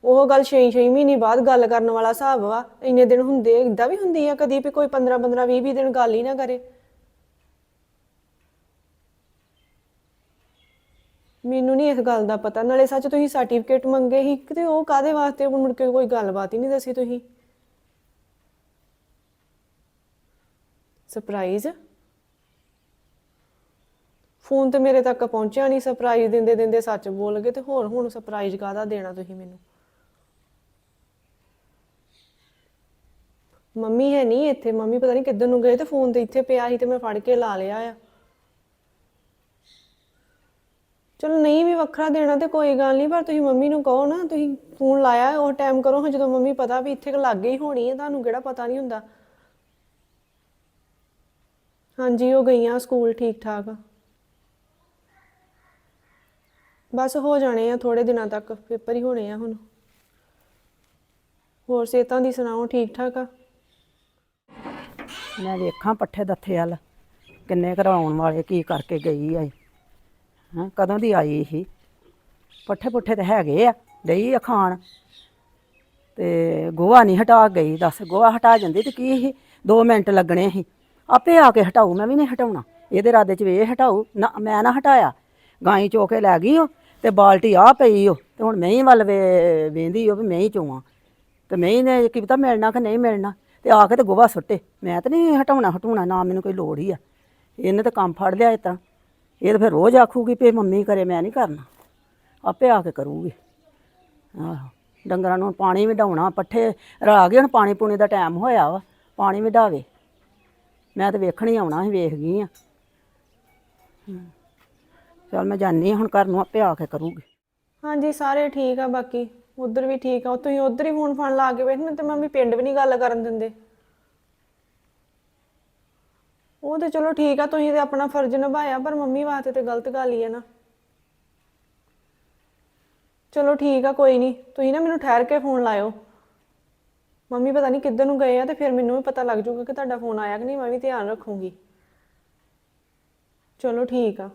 ਉਹ ਗੱਲ 6-6 ਮਹੀਨੇ ਬਾਅਦ ਗੱਲ ਕਰਨ ਵਾਲਾ ਹਿਸਾਬ ਵਾ। ਇੰਨੇ ਦਿਨ ਹੁੰਦੇ ਇਦਾਂ ਵੀ ਹੁੰਦੀ ਆ ਕਦੀ ਵੀ ਕੋਈ 15 15 20 20 ਦਿਨ ਗੱਲ ਹੀ ਨਾ ਕਰੇ। ਮੈਨੂੰ ਨਹੀਂ ਇਸ ਗੱਲ ਦਾ ਪਤਾ। ਨਾਲੇ ਸੱਚ ਤੁਸੀਂ ਸਰਟੀਫਿਕੇਟ ਮੰਗੇ ਸੀ, ਕਿਤੇ ਉਹ ਕਾਦੇ ਵਾਸਤੇ? ਮੁੜ ਕੇ ਕੋਈ ਗੱਲਬਾਤ ਹੀ ਨਹੀਂ ਦੱਸੀ ਤੁਸੀਂ। ਸਰਪ੍ਰਾਈਜ਼ ਫੋਨ ਤੇ ਮੇਰੇ ਤੱਕ ਪਹੁੰਚਿਆ ਨਹੀਂ। ਸਰਪ੍ਰਾਈਜ਼ ਦਿੰਦੇ ਦਿੰਦੇ ਸੱਚ ਬੋਲ ਗਏ ਤੇ ਹੋਰ ਹੁਣ ਸਰਪ੍ਰਾਈਜ਼ ਕਾਹਦਾ ਦੇਣਾ ਤੁਸੀਂ ਮੈਨੂੰ? ਮੰਮੀ ਹੈ ਨਹੀਂ ਇੱਥੇ। ਮੰਮੀ ਪਤਾ ਨਹੀਂ ਕਿੱਧਰ ਨੂੰ ਗਏ ਤੇ ਫੋਨ ਤੇ ਇੱਥੇ ਪਿਆ ਸੀ ਤੇ ਮੈਂ ਫੜ ਕੇ ਲਾ ਲਿਆ ਆ। ਚਲੋ ਨਹੀਂ ਵੀ ਵੱਖਰਾ ਦੇਣਾ ਤੇ ਕੋਈ ਗੱਲ ਨਹੀਂ, ਪਰ ਤੁਸੀਂ ਮੰਮੀ ਨੂੰ ਕਹੋ ਨਾ, ਤੁਸੀਂ ਫੋਨ ਲਾਇਆ ਉਹ ਟਾਈਮ ਕਰੋ, ਹਾਂ ਜਦੋਂ ਮੰਮੀ ਪਤਾ ਵੀ ਇੱਥੇ ਕੁ ਲਾਗੇ ਹੀ ਹੋਣੀ ਹੈ ਤੁਹਾਨੂੰ ਕਿਹੜਾ ਪਤਾ ਨਹੀਂ ਹੁੰਦਾ। ਹਾਂਜੀ, ਉਹ ਗਈਆਂ ਸਕੂਲ ਠੀਕ ਠਾਕ। ਬਸ ਹੋ ਜਾਣੇ ਆ ਥੋੜੇ ਦਿਨਾਂ ਤੱਕ, ਪੇਪਰ ਹੀ ਹੋਣੇ ਆ ਹੁਣ। ਹੋਰ ਸਿਹਤਾਂ ਦੀ ਸੁਣਾਓ, ਠੀਕ ਠਾਕ ਆ? ਮੈਂ ਵੇਖਾਂ ਪੱਠੇ ਦੱਥੇ ਵੱਲ, ਕਿੰਨੇ ਕਰਾਉਣ ਵਾਲੇ, ਕੀ ਕਰਕੇ ਗਈ ਆ ਹਾਂ, ਕਦੋਂ ਦੀ ਆਈ ਸੀ? ਪੱਠੇ ਪੁੱਠੇ ਤੇ ਹੈਗੇ ਆ ਡਈ ਆ ਖਾਣ। ਤੇ ਗੋਹਾ ਨਹੀਂ ਹਟਾ ਗਈ, ਦੱਸ ਗੋਹਾ ਹਟਾ ਜਾਂਦੀ ਤੇ ਕੀ ਸੀ? 2 ਮਿੰਟ ਲੱਗਣੇ ਸੀ। ਆਪੇ ਆ ਕੇ ਹਟਾਊ, ਮੈਂ ਵੀ ਨਹੀਂ ਹਟਾਉਣਾ। ਇਹਦੇ ਇਰਾਦੇ 'ਚ ਵੀ ਇਹ ਹਟਾਊ, ਨਾ, ਮੈਂ ਨਾ ਹਟਾਇਆ। ਗਾਈ ਚੋ ਕੇ ਲੈ ਗਈ ਉਹ, ਤੇ ਬਾਲਟੀ ਆ ਪਈ ਉਹ, ਤੇ ਹੁਣ ਮੈਂ ਹੀ ਵੱਲ ਵੇ, ਵੇਂਦੀ ਉਹ ਵੀ ਮੈਂ ਹੀ ਚੋਵਾਂ। ਤੇ ਮੈਂ ਹੀ ਨੇ ਕੀ ਪਤਾ ਮਿਲਣਾ ਕਿ ਨਹੀਂ ਮਿਲਣਾ। ਤੇ ਆ ਕੇ ਤੇ ਗੋਹਾ ਸੁੱਟੇ। ਮੈਂ ਤਾਂ ਨਹੀਂ ਹਟਾਉਣਾ ਹਟਾਉਣਾ, ਨਾ ਮੈਨੂੰ ਕੋਈ ਲੋੜ ਹੀ ਆ। ਇਹਨੇ ਤਾਂ ਕੰਮ ਫੜ ਲਿਆ ਇਹ ਤਾਂ ਇਹ ਤਾਂ ਫਿਰ ਰੋਜ਼ ਆਖੂਗੀ ਵੀ ਮੰਮੀ ਕਰੇ, ਮੈਂ ਨਹੀਂ ਕਰਨਾ। ਆਪੇ ਆ ਕੇ ਕਰੂਗੀ। ਆਹੋ, ਡੰਗਰਾਂ ਨੂੰ ਪਾਣੀ ਵਡਾਉਣਾ ਪੱਠੇ ਰਾ ਗਏ, ਹੁਣ ਪਾਣੀ ਪੂਣੀ ਦਾ ਟਾਈਮ ਹੋਇਆ ਵਾ, ਪਾਣੀ ਵਡਾਵੇ ਮੈਂ ਤਾਂ ਵੇਖਣ ਹੀ ਆਉਣਾ ਸੀ, ਵੇਖ ਗਈ ਆ। ਚਲ ਮੈਂ ਜਾਣੀ ਹੁਣ ਘਰ ਨੂੰ ਆਪੇ ਆ ਕੇ ਕਰੂਗੀ। ਹਾਂਜੀ, ਸਾਰੇ ਠੀਕ ਆ ਬਾਕੀ। ਉਧਰ ਵੀ ਠੀਕ ਆ। ਤੁਸੀਂ ਉਧਰ ਹੀ ਫੋਨ ਫਾਨ ਲਾ ਕੇ ਬੈਠੇ ਨੇ ਤੇ ਮੰਮੀ ਪਿੰਡ ਵੀ ਨਹੀਂ ਗੱਲ ਕਰਨ ਦਿੰਦੇ। ਉਹ ਤੇ ਚਲੋ ਠੀਕ ਆ, ਤੁਸੀਂ ਤੇ ਆਪਣਾ ਫਰਜ਼ ਨਿਭਾਇਆ, ਪਰ ਮੰਮੀ ਵਾਸਤੇ ਤੇ ਗਲਤ ਗੱਲ ਹੀ ਹੈ ਨਾ। ਚਲੋ ਠੀਕ ਆ, ਕੋਈ ਨਹੀਂ। ਤੁਸੀਂ ਨਾ ਮੈਨੂੰ ਠਹਿਰ ਕੇ ਫੋਨ ਲਾਇਓ। ਮੰਮੀ ਪਤਾ ਨਹੀਂ ਕਿੱਧਰ ਨੂੰ ਗਏ ਆ ਤੇ ਫਿਰ ਮੈਨੂੰ ਵੀ ਪਤਾ ਲੱਗ ਜਾਊਗਾ ਕਿ ਤੁਹਾਡਾ ਫੋਨ ਆਇਆ ਕਿ ਨਹੀਂ, ਮੈਂ ਵੀ ਧਿਆਨ ਰੱਖੂੰਗੀ। ਚਲੋ ਠੀਕ ਆ।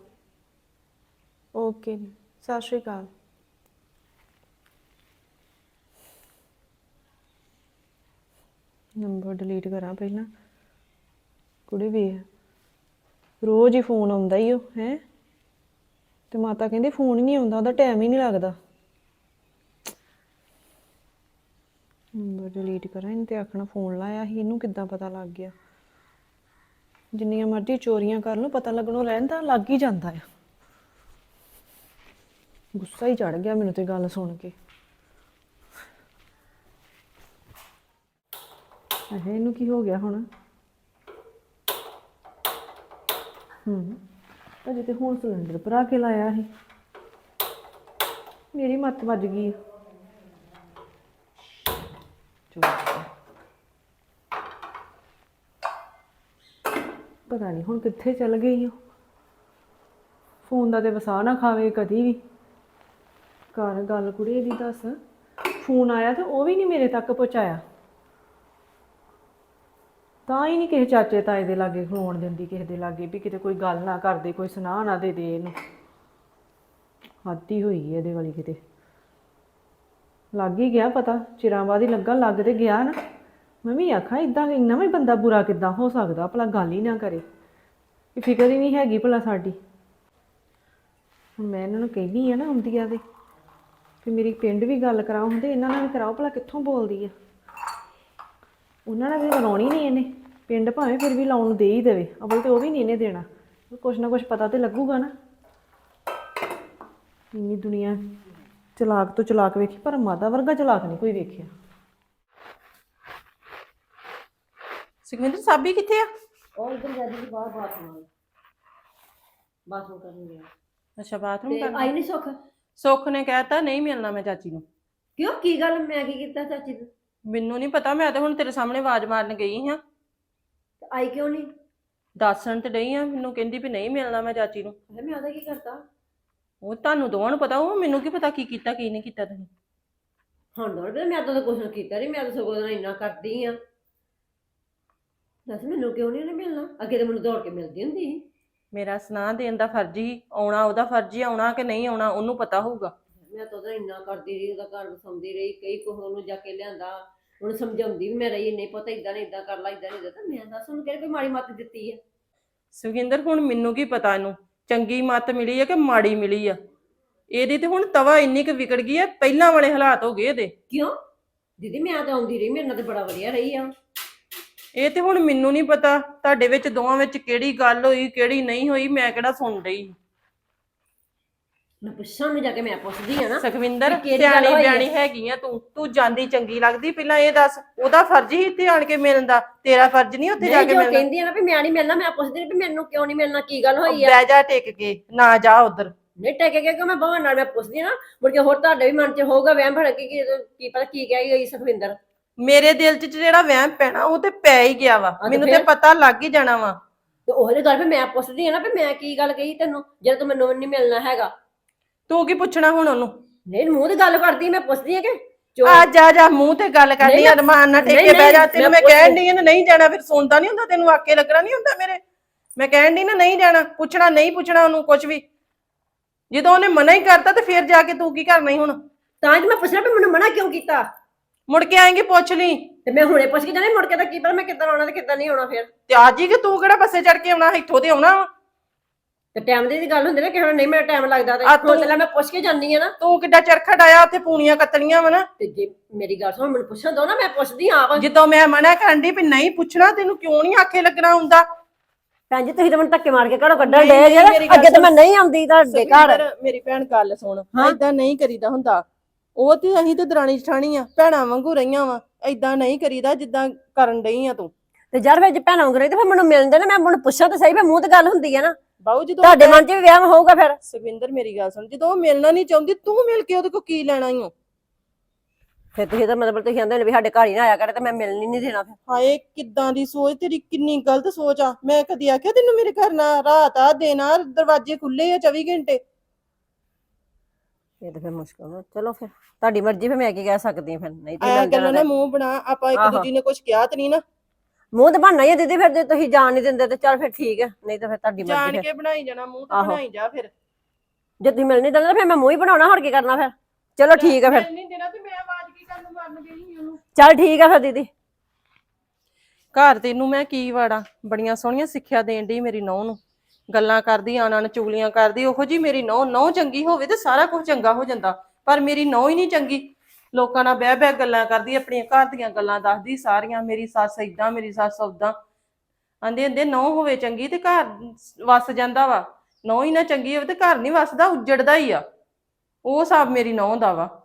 ਓਕੇ ਜੀ, ਸਤਿ ਸ਼੍ਰੀ ਅਕਾਲ। ਨੰਬਰ ਡਿਲੀਟ ਕਰਾਂ ਪਹਿਲਾਂ। ਕੁੜੀ ਵੀ ਹੈ। ਰੋਜ਼ ਹੀ ਫੋਨ ਆਉਂਦਾ ਹੀ ਉਹ, ਹੈ? ਤੇ ਮਾਤਾ ਕਹਿੰਦੀ ਫੋਨ ਹੀ ਨਹੀਂ ਆਉਂਦਾ, ਉਹਦਾ ਟਾਈਮ ਹੀ ਨਹੀਂ ਲੱਗਦਾ। ਨੰਬਰ ਡਿਲੀਟ ਕਰਾਂ, ਇਹਨੇ ਤੇ ਆਖਣਾ ਫੋਨ ਲਾਇਆ ਸੀ, ਇਹਨੂੰ ਕਿੱਦਾਂ ਪਤਾ ਲੱਗ ਗਿਆ? ਜਿੰਨੀਆਂ ਮਰਜ਼ੀ ਚੋਰੀਆਂ ਕਰ ਲਓ, ਪਤਾ ਲੱਗਣੋਂ ਰਹਿੰਦਾ ਲੱਗ ਹੀ ਜਾਂਦਾ ਆ। ਗੁੱਸਾ ਹੀ ਚੜ ਗਿਆ ਮੈਨੂੰ ਤੇ ਗੱਲ ਸੁਣ ਕੇ। ਅਹੇ, ਇਹਨੂੰ ਕੀ ਹੋ ਗਿਆ ਹੁਣ? ਹੂੰ। ਅਜੇ ਤੇ ਹੁਣ ਸਿਲੰਡਰ ਭਰਾ ਕੇ ਲਾਇਆ ਸੀ। ਮੇਰੀ ਮੱਤ ਵੱਜ ਗਈ ਚੁੱਪ ਪਤਾ ਨਹੀਂ ਹੁਣ ਕਿੱਥੇ ਚਲ ਗਈ ਉਹ ਫੋਨ ਦਾ ਤੇ ਵਸਾ ਨਾ ਖਾਵੇ ਕਦੀ ਵੀ। ਘਰ ਗੱਲ ਕੁੜੀ ਦੀ ਦੱਸ। ਫੋਨ ਆਇਆ ਤੇ ਉਹ ਵੀ ਨਹੀਂ ਮੇਰੇ ਤੱਕ ਪਹੁੰਚਾਇਆ। ਤਾਂ ਹੀ ਨਹੀਂ ਕਿਸੇ ਚਾਚੇ ਤਾਏ ਦੇ ਲਾਗੇ ਖਲੋਣ ਦਿੰਦੀ, ਕਿਸੇ ਦੇ ਲਾਗੇ ਵੀ ਕਿਤੇ ਕੋਈ ਗੱਲ ਨਾ ਕਰਦੇ ਕੋਈ ਸੁਨਾਹ ਨਾ ਦੇ ਦੇ ਇਹਨੂੰ। ਹੱਦੀ ਹੋਈ ਇਹਦੇ ਵਾਲੀ ਕਿਤੇ। ਲੱਗ ਹੀ ਗਿਆ ਪਤਾ, ਚਿਰਾਂ ਬਾਅਦ ਹੀ ਲੱਗਾ, ਲੱਗ ਤੇ ਗਿਆ ਨਾ। ਮੈਂ ਵੀ ਆਖਾਂ ਇਦਾਂ ਇੰਨਾ ਵੀ ਬੰਦਾ ਬੁਰਾ ਕਿੱਦਾਂ ਹੋ ਸਕਦਾ, ਭਲਾ ਗੱਲ ਹੀ ਨਾ ਕਰੇ। ਇਹ ਫਿਕਰ ਹੀ ਨਹੀਂ ਹੈਗੀ ਭਲਾ ਸਾਡੀ। ਹੁਣ ਮੈਂ ਇਹਨਾਂ ਨੂੰ ਕਹਿੰਦੀ ਆ ਨਾ ਆਉਂਦੀ ਦੇ ਤੇ ਮੇਰੀ ਪਿੰਡ ਵੀ ਗੱਲ ਕਰਾਓ ਹੁੰਦੇ ਇਹਨਾਂ ਨਾਲ ਵੀ ਕਰਾਓ, ਭਲਾ ਕਿੱਥੋਂ ਬੋਲਦੀ ਆ? ਉਹਨਾਂ ਨਾਲ ਵੀ ਲਾਉਣੀ ਨਹੀਂ ਇਹਨੇ। ਪਿੰਡ ਭਾਵੇਂ ਫਿਰ ਵੀ ਲਾਉਣ ਦੇ ਹੀ ਦੇਵੇ। ਅਵਲ ਤੇ ਉਹ ਵੀ ਨਹੀਂ ਇਹਨੇ ਦੇਣਾ। ਕੁਛ ਨਾ ਕੁਛ ਪਤਾ ਤੇ ਲੱਗੂਗਾ ਨਾ। ਇੰਨੀ ਦੁਨੀਆ ਚਲਾਕ ਤੋਂ ਚਲਾਕ ਵੇਖੀ ਪਰ ਮਾਦਾ ਵਰਗਾ ਚਲਾਕ ਨਹੀਂ ਕੋਈ ਵੇਖਿਆ। ਸੁਖਵਿੰਦਰ ਸਾਬੀ ਕਿੱਥੇ ਆ? ਉਹ ਇਧਰ ਜਾਂਦੀ ਸੀ ਬਾਹਰ ਬਾਥਰੂਮ ਬਾਥਰੂਮ ਕਰਨ ਗਿਆ। ਅੱਛਾ ਬਾਥਰੂਮ ਤੇ ਕਰਨਾ ਆਈ ਨਹੀਂ ਸੁੱਖ? ਸੁੱਖ ਨੇ ਕਹਿਤਾ ਨਹੀਂ ਮਿਲਣਾ ਮੈਂ ਚਾਚੀ ਨੂੰ। ਕਿਉਂ? ਕੀ ਗੱਲ? ਮੈਂ ਕੀ ਕੀਤਾ ਚਾਚੀ ਨੂੰ? ਮੈਨੂੰ ਨਹੀਂ ਪਤਾ ਮੈਂ ਤਾਂ ਹੁਣ ਤੇਰੇ ਸਾਹਮਣੇ ਆਵਾਜ਼ ਮਾਰਨ ਗਈ ਹਾਂ। ਤੇ ਆਈ ਕਿਉਂ ਨਹੀਂ ਦੱਸਣ ਤੇ ਡਈ ਆ ਮੈਨੂੰ ਕਹਿੰਦੀ ਵੀ ਨਹੀਂ ਮਿਲਣਾ ਮੈਂ ਚਾਚੀ ਨੂੰ। ਮੈਂ ਮੈਂ ਉਹਦਾ ਕੀ ਕਰਤਾ? ਉਹ ਤੁਹਾਨੂੰ ਦੋਵਾਂ ਨੂੰ ਪਤਾ ਉਹ ਮੈਨੂੰ ਕੀ ਪਤਾ ਕੀ ਕੀਤਾ ਕੀ ਨਹੀਂ ਕੀਤਾ ਤੁਸੀਂ ਹੁਣ ਦੋੜ ਵੀ ਮੈਂ ਤਾਂ ਕੁਛ ਕੀਤਾ ਨਹੀਂ ਮੈਂ ਤਾਂ ਸਗੋਂ ਉਹਦੇ ਨਾਲ ਇੰਨਾ ਕਰਦੀ ਆ ਦੱਸ ਮੈਨੂੰ ਕਿਉਂ ਨਹੀਂ ਉਹਨੇ ਮਿਲਣਾ? ਅੱਗੇ ਤਾਂ ਮੈਨੂੰ ਦੌੜ ਕੇ ਮਿਲਦੀ ਹੁੰਦੀ ਸੀ। ਮੇਰਾ ਸੁਨਾਹ ਦੇਣ ਦਾ ਫਰਜ਼ ਹੀ ਆਉਣਾ ਉਹਦਾ ਫਰਜ਼ ਹੀ ਆਉਣਾ ਕਿ ਨਹੀਂ ਆਉਣਾ ਉਹਨੂੰ ਪਤਾ ਹੋਊਗਾ। ਮੈਂ ਤਾਂ ਉਹਦਾ ਇੰਨਾ ਕਰਦੀ ਰਹੀ ਉਹਦਾ ਘਰ ਵਸਾਉਂਦੀ ਰਹੀ ਕਈ ਕੁ ਉਹਨੂੰ ਜਾ ਕੇ ਲਿਆਂਦਾ ਉਹਨੂੰ ਸਮਝਾਉਂਦੀ ਵੀ ਮੈਂ ਰਹੀ ਨਹੀਂ ਪਤਾ ਇਦਾਂ ਨਹੀਂ ਇਦਾਂ ਕਰ ਲਾ ਇਦਾਂ ਨਹੀਂ ਤਾਂ ਮੈਂ ਦੱਸ ਉਹਨੂੰ ਕਿਹੜੀ ਕੋਈ ਮਾੜੀ ਮੱਤ ਦਿੱਤੀ ਆ। ਸੁਖਿੰਦਰ ਹੁਣ ਮੈਨੂੰ ਕੀ ਪਤਾ ਇਹਨੂੰ? ਚੰਗੀ ਮੱਤ ਮਿਲੀ ਆ ਕਿ ਮਾੜੀ ਮਿਲੀ ਆ? ਇਹਦੀ ਤੇ ਹੁਣ ਤਵਾ ਇੰਨੀ ਕੁ ਵਿਗੜ ਗਈ ਆ ਪਹਿਲਾਂ ਵਾਲੇ ਹਾਲਾਤ ਹੋ ਗਏ ਇਹਦੇ। ਕਿਉਂ? ਦੀਦੀ ਮੈਂ ਤਾਂ ਆਉਂਦੀ ਰਹੀ ਮੇਰੇ ਨਾਲ ਤੇ ਬੜਾ ਵਧੀਆ ਰਹੀ ਆ। ਇਹ ਤੇ ਹੁਣ ਮੈਨੂੰ ਨਹੀਂ ਪਤਾ ਤੁਹਾਡੇ ਵਿੱਚ ਦੋਵਾਂ ਵਿੱਚ ਕਿਹੜੀ ਗੱਲ ਹੋਈ ਕਿਹੜੀ ਨਹੀਂ ਹੋਈ ਮੈਂ ਕਿਹੜਾ ਸੁਣ ਰਹੀ। ਮੈਂ ਪੁੱਛਾਂ ਨੂੰ ਜਾ ਕੇ ਮੈਂ ਪੁੱਛਦੀ ਆ ਨਾ ਸੁਖਵਿੰਦਰ ਵੀ ਕਿਹੜੀ ਗੱਲ ਸਿਆਣੀ ਹੋਈ ਆ? ਬਿਆਣੀ ਹੈਗੀ ਆ ਤੂੰ ਤੂੰ ਜਾਂਦੀ ਚੰਗੀ ਲੱਗਦੀ ਪਹਿਲਾਂ ਇਹ ਦੱਸ ਉਹਦਾ ਫਰਜ਼ ਹੀ ਇੱਥੇ ਆਣ ਕੇ ਮਿਲਣ ਦਾ ਤੇਰਾ ਫਰਜ਼ ਨਹੀਂ ਉੱਥੇ ਜਾ ਨਹੀਂ ਕੇ ਜੋ ਮਿਲਣਾ। ਕਹਿੰਦੀ ਆ ਨਾ ਵੀ ਮੈਂ ਨਹੀਂ ਮਿਲਣਾ ਮੈਂ ਪੁੱਛਦੀ ਵੀ ਮੈਨੂੰ ਕਿਉਂ ਨਹੀਂ ਮਿਲਣਾ ਕੀ ਗੱਲ ਹੋਈ ਆ? ਬਹਿ ਜਾ ਟਿਕ ਕੇ ਨਾ ਜਾ ਉਧਰ। ਨਹੀਂ ਟੇਕੇ ਕੇ ਮੈਂ ਬਹਾਨਾ ਨਾਲ ਮੈਂ ਪੁੱਛਦੀ ਆ ਨਾ ਮੁੜ ਕੇ ਹੋਰ ਤੁਹਾਡੇ ਵੀ ਮਨ 'ਚ ਹੋਊਗਾ ਵਹਿਮ ਭੜ ਕੇ ਕੀ ਕੀ ਪਤਾ ਕੀ ਕਹਿ ਗਈ ਸੁਖਵਿੰਦਰ। ਮੇਰੇ ਦਿਲ 'ਚ ਜਿਹੜਾ ਵਹਿਮ ਪੈਣਾ ਉਹ ਤੇ ਪੈ ਹੀ ਗਿਆ ਵਾ। ਤੇ ਮੈਨੂੰ ਤੇ ਫਿਰ? ਪਤਾ ਲੱਗ ਹੀ ਜਾਣਾ ਵਾ। ਤੇ ਉਹਦੇ ਗੱਲ ਵੀ ਮੈਂ ਪੁੱਛਦੀ ਆ ਨਾ ਵੀ ਮੈਂ ਕੀ ਗੱਲ ਕਹੀ ਤੈਨੂੰ ਜੇ ਤੂੰ ਮੈਨੂੰ ਨਹੀਂ ਮਿਲਣਾ ਹੈਗਾ। ਤੂੰ ਕੀ ਪੁੱਛਣਾ ਹੁਣ ਉਹਨੂੰ? ਨਹੀਂ ਮੂੰਹ ਤੇ ਗੱਲ ਕਰਦੀ ਮੈਂ ਪੁੱਛਦੀ ਆ ਕਿ ਆ ਜਾ ਜਾ ਮੂੰਹ ਤੇ ਗੱਲ ਕਰਨੀ ਨਹੀਂ, ਨਾਲ ਨਹੀਂ, ਟੇਕੇ ਬਹਿ ਜਾ ਨਹੀਂ, ਤੈਨੂੰ ਮੈਂ ਮੈਂ ਕਹਿਣ ਆ ਨਾ ਨਹੀਂ ਜਾਣਾ ਫਿਰ ਸੁਣਦਾ ਨਹੀਂ ਹੁੰਦਾ ਤੈਨੂੰ ਆਕੇ ਲੱਗਣਾ ਨਹੀਂ ਹੁੰਦਾ ਮੇਰੇ। ਮੈਂ ਕਹਿਣ ਡਈ ਨਾ ਨਹੀਂ ਜਾਣਾ ਪੁੱਛਣਾ ਨਹੀਂ ਪੁੱਛਣਾ ਉਹਨੂੰ ਕੁਝ ਵੀ। ਜਦੋਂ ਉਹਨੇ ਮਨਾ ਹੀ ਕਰਤਾ ਤੇ ਫਿਰ ਜਾ ਕੇ ਤੂੰ ਕੀ ਕਰਨਾ ਹੀ ਹੁਣ? ਤਾਂ ਹੀ ਤਾਂ ਮੈਂ ਪੁੱਛਣਾ ਵੀ ਮੈਨੂੰ ਮਨਾ ਕਿਉਂ ਕੀਤਾ? ਮੁੜ ਕੇ ਆਏਂਗੇ ਪੁੱਛ ਲਈ। ਤੇ ਮੈਂ ਹੁਣੇ ਪੁੱਛ ਕੇ ਜਾਣੇ ਮੁੜ ਕੇ ਤਾਂ ਕੀ ਪਤਾ ਮੈਂ ਕਿੱਦਾਂ ਆਉਣਾ ਤੇ ਕਿੱਦਾਂ ਨਹੀਂ ਆਉਣਾ ਫਿਰ। ਤੇ ਹੀ ਕਿ ਤੂੰ ਕਿਹੜਾ ਬੱਸੇ ਚੜ ਕੇ ਆਉਣਾ ਇੱਥੋਂ ਤੇ ਆਉਣਾ ਵਾ। ਤੇ ਟਾਈਮ ਦੀ ਵੀ ਗੱਲ ਹੁੰਦੀ ਨਾ ਕਿ ਹੁਣ ਨਹੀਂ ਮੇਰਾ ਟਾਈਮ ਲੱਗਦਾ ਤੇ ਆ ਤੂੰ- ਮੈਂ ਪੁੱਛ ਕੇ ਜਾਂਦੀ ਆ ਨਾ। ਤੂੰ ਕਿੱਡਾ ਚਰਖਾ ਡਾਇਆ ਉੱਥੇ ਪੂਣੀਆਂ ਕੱਤਣੀਆਂ ਵਾ ਨਾ। ਤੇ ਜੇ ਮੇਰੀ ਗੱਲ ਸੁਣ ਮੈਨੂੰ ਪੁੱਛਣ ਦੋ ਨਾ ਮੈਂ ਪੁੱਛਦੀ ਆ ਆਪ। ਜਦੋਂ ਮੈਂ ਮਨਾ ਕਰਨ ਦੀ ਵੀ ਨਹੀਂ ਪੁੱਛਣਾ ਤੈਨੂੰ ਕਿਉਂ ਨਹੀਂ ਆਖੇ ਲੱਗਣਾ ਹੁੰਦਾ? ਭੈਣ ਜੀ ਤੁਸੀਂ ਤਾਂ ਮੈਨੂੰ ਧੱਕੇ ਮਾਰ ਕੇ ਘਰੋਂ ਕੱਢਣ ਨਹੀਂ, ਡੇ ਜੇ ਮੇਰੀ ਗੱਲ ਅੱਗੇ ਤਾਂ ਮੈਂ। ਨਹੀਂ ਆਉਂਦੀ ਤੁਹਾਡੇ ਘਰ। ਸੁਖਵਿੰਦਰ, ਮੇਰੀ ਭੈਣ ਗੱਲ ਸੁਣ ਏਦਾਂ ਨਹੀਂ ਕਰੀਦਾ ਹੁੰਦਾ। ਉਹ ਤੇ ਅਸੀਂ ਤੇ ਦਰਾਣੀ ਜਠਾਣੀ ਆ ਭੈਣਾਂ ਵਾਂਗੂ ਰਹੀਆਂ ਵਾ। ਏਦਾਂ ਨਹੀਂ ਕਰੀਦਾ ਜਿੱਦਾਂ ਕਰਨ ਡਈ ਆ ਤੂੰ। ਤੇ ਜਦ ਵਿੱਚ ਭੈਣਾਂ ਵਾਂਗ ਰਹੀ ਤੇ ਫਿਰ ਮੈਨੂੰ ਮਿਲਦੇ ਨਾ ਮੈਂ ਮੈਨੂੰ ਪੁੱਛਾਂ ਤਾਂ ਸਹੀ ਫਿਰ ਮੂੰਹ ਤੇ ਗੱਲ ਹੁੰਦੀ ਆ ਨਾ। ਬਾਊ ਜਦੋਂ ਤੁਹਾਡੇ ਮਨ 'ਚ ਵੀ ਵਿਆਹ ਹੋਊਗਾ ਫਿਰ? ਸੁਖਵਿੰਦਰ ਮੇਰੀ ਗੱਲ ਸੁਣ। ਜਦੋਂ ਉਹ ਮਿਲਣਾ ਨਹੀਂ ਚਾਹੁੰਦੀ ਤੂੰ ਮਿਲ ਕੇ ਉਹਦੇ ਕੋ ਕੀ ਲੈਣਾ ਈ ਓ? ਫਿਰ ਤੁਸੀਂ ਤਾਂ ਮਤਲਬ ਤੁਸੀਂ ਕਹਿੰਦੇ ਨੇ ਵੀ ਸਾਡੇ ਘਰ ਹੀ ਨਾ ਆਇਆ ਕਰੇ ਤੇ ਮੈਂ ਮਿਲਣ ਹੀ ਨਹੀਂ ਦੇਣਾ ਫਿਰ। ਹਾਏ ਕਿੱਦਾਂ ਦੀ ਸੋਚ ਤੇਰੀ ਕਿੰਨੀ ਗਲਤ ਸੋਚ ਆ। ਮੈਂ ਕਦੀ ਆਖਿਆ ਤੈਨੂੰ ਮੇਰੇ ਘਰ ਨਾ ਰਾਤ ਆ ਦਿਨ ਆ ਦਰਵਾਜ਼ੇ ਖੁੱਲੇ ਆ 24 ਘੰਟੇ? ਇਹ ਤਾਂ ਫਿਰ ਮੁਸ਼ਕਲ ਆ। ਚਲੋ ਫਿਰ ਤੁਹਾਡੀ ਮਰਜ਼ੀ ਫਿਰ ਮੈਂ ਕੀ ਕਹਿ ਸਕਦੀ ਹਾਂ ਫਿਰ? ਨਹੀਂ ਤੇ ਐ ਗੱਲੋਂ ਨਾ ਜਾਣਾ ਮੂੰਹ ਬਣਾ। ਆਪਾਂ ਇੱਕ ਆਹੋ। ਦੂਜੀ ਨੇ ਕੁਝ ਕਿਹਾ ਤੇ ਨਹੀਂ ਨਾ। ਮੂੰਹ ਤੇ ਬਣਨਾ ਹੀ ਆ ਦੀਦੀ ਫਿਰ ਜੇ ਤੁਸੀਂ ਜਾਣ ਨਹੀਂ ਦਿੰਦੇ ਤੇ ਚੱਲ ਫਿਰ ਠੀਕ ਹੈ ਨਹੀਂ ਤਾਂ ਫਿਰ ਤੁਹਾਡੀ ਮਰਜ਼ੀ ਜਾਣ ਕੇ ਬਣਾਈ ਜਾਣਾ ਮੂੰਹ ਤੇ ਆਹੋ। ਬਣਾਈ ਜਾ ਫਿਰ। ਜੇ ਤੁਸੀਂ ਮਿਲ ਨਹੀਂ ਦਿੰਦੇ ਤਾਂ ਫਿਰ ਮੈਂ ਮੂੰਹ ਹੀ ਬਣਾਉਣਾ ਹੋਰ ਕੀ ਕਰਨਾ ਫਿਰ? ਚਲੋ ਠੀਕ ਹੈ ਫਿਰ। ਨਹੀਂ ਦੇਣਾ ਤੇ ਮੈਂ ਆਵਾਜ਼ ਕੀ ਕਰਨ ਮਾਰਨ ਗਈ ਉਹਨੂੰ? ਚੱਲ ਠੀਕ ਹੈ ਫਿਰ ਦੀਦੀ। ਘਰ ਤੈਨੂੰ ਮੈਂ ਕੀ ਵਾੜਾ ਬੜੀਆਂ ਸੋਹਣੀਆਂ ਸਿੱਖਿਆ ਦੇਣ ਦੀ ਮੇਰੀ ਨੌਂ ਨੂੰ। ਗੱਲਾਂ ਕਰਦੀ ਆਣਾਂ ਨੂੰ ਚੁਗਲੀਆਂ ਕਰਦੀ ਉਹੋ ਜੀ ਮੇਰੀ ਨੌਂ ਨੌਂ ਚੰਗੀ ਹੋਵੇ ਤੇ ਸਾਰਾ ਕੁਝ ਚੰਗਾ ਹੋ ਜਾਂਦਾ। ਪਰ ਮੇਰੀ ਨੌਂ ਹੀ ਨਹੀਂ ਚੰਗੀ। ਲੋਕਾਂ ਨਾਲ ਬਹਿ ਬਹਿ ਗੱਲਾਂ ਕਰਦੀ, ਆਪਣੀਆਂ ਘਰ ਦੀਆਂ ਗੱਲਾਂ ਦੱਸਦੀ, ਸਾਰੀਆਂ, ਮੇਰੀ ਸੱਸ ਇਦਾਂ ਮੇਰੀ ਸੱਸ ਉਦਾਂ ਆਂਦੇ ਹੁੰਦੇ ਨੌਂ ਹੋਵੇ ਚੰਗੀ ਤੇ ਘਰ ਵਸ ਜਾਂਦਾ ਵਾ। ਨੌਂ ਹੀ ਨਾ ਚੰਗੀ ਹੋਵੇ ਤੇ ਘਰ ਨਹੀਂ ਵਸਦਾ, ਉੱਜੜਦਾ ਹੀ ਆ। ਉਹ ਹਿਸਾਬ ਮੇਰੀ ਨੌਂ ਦਾ ਵਾ।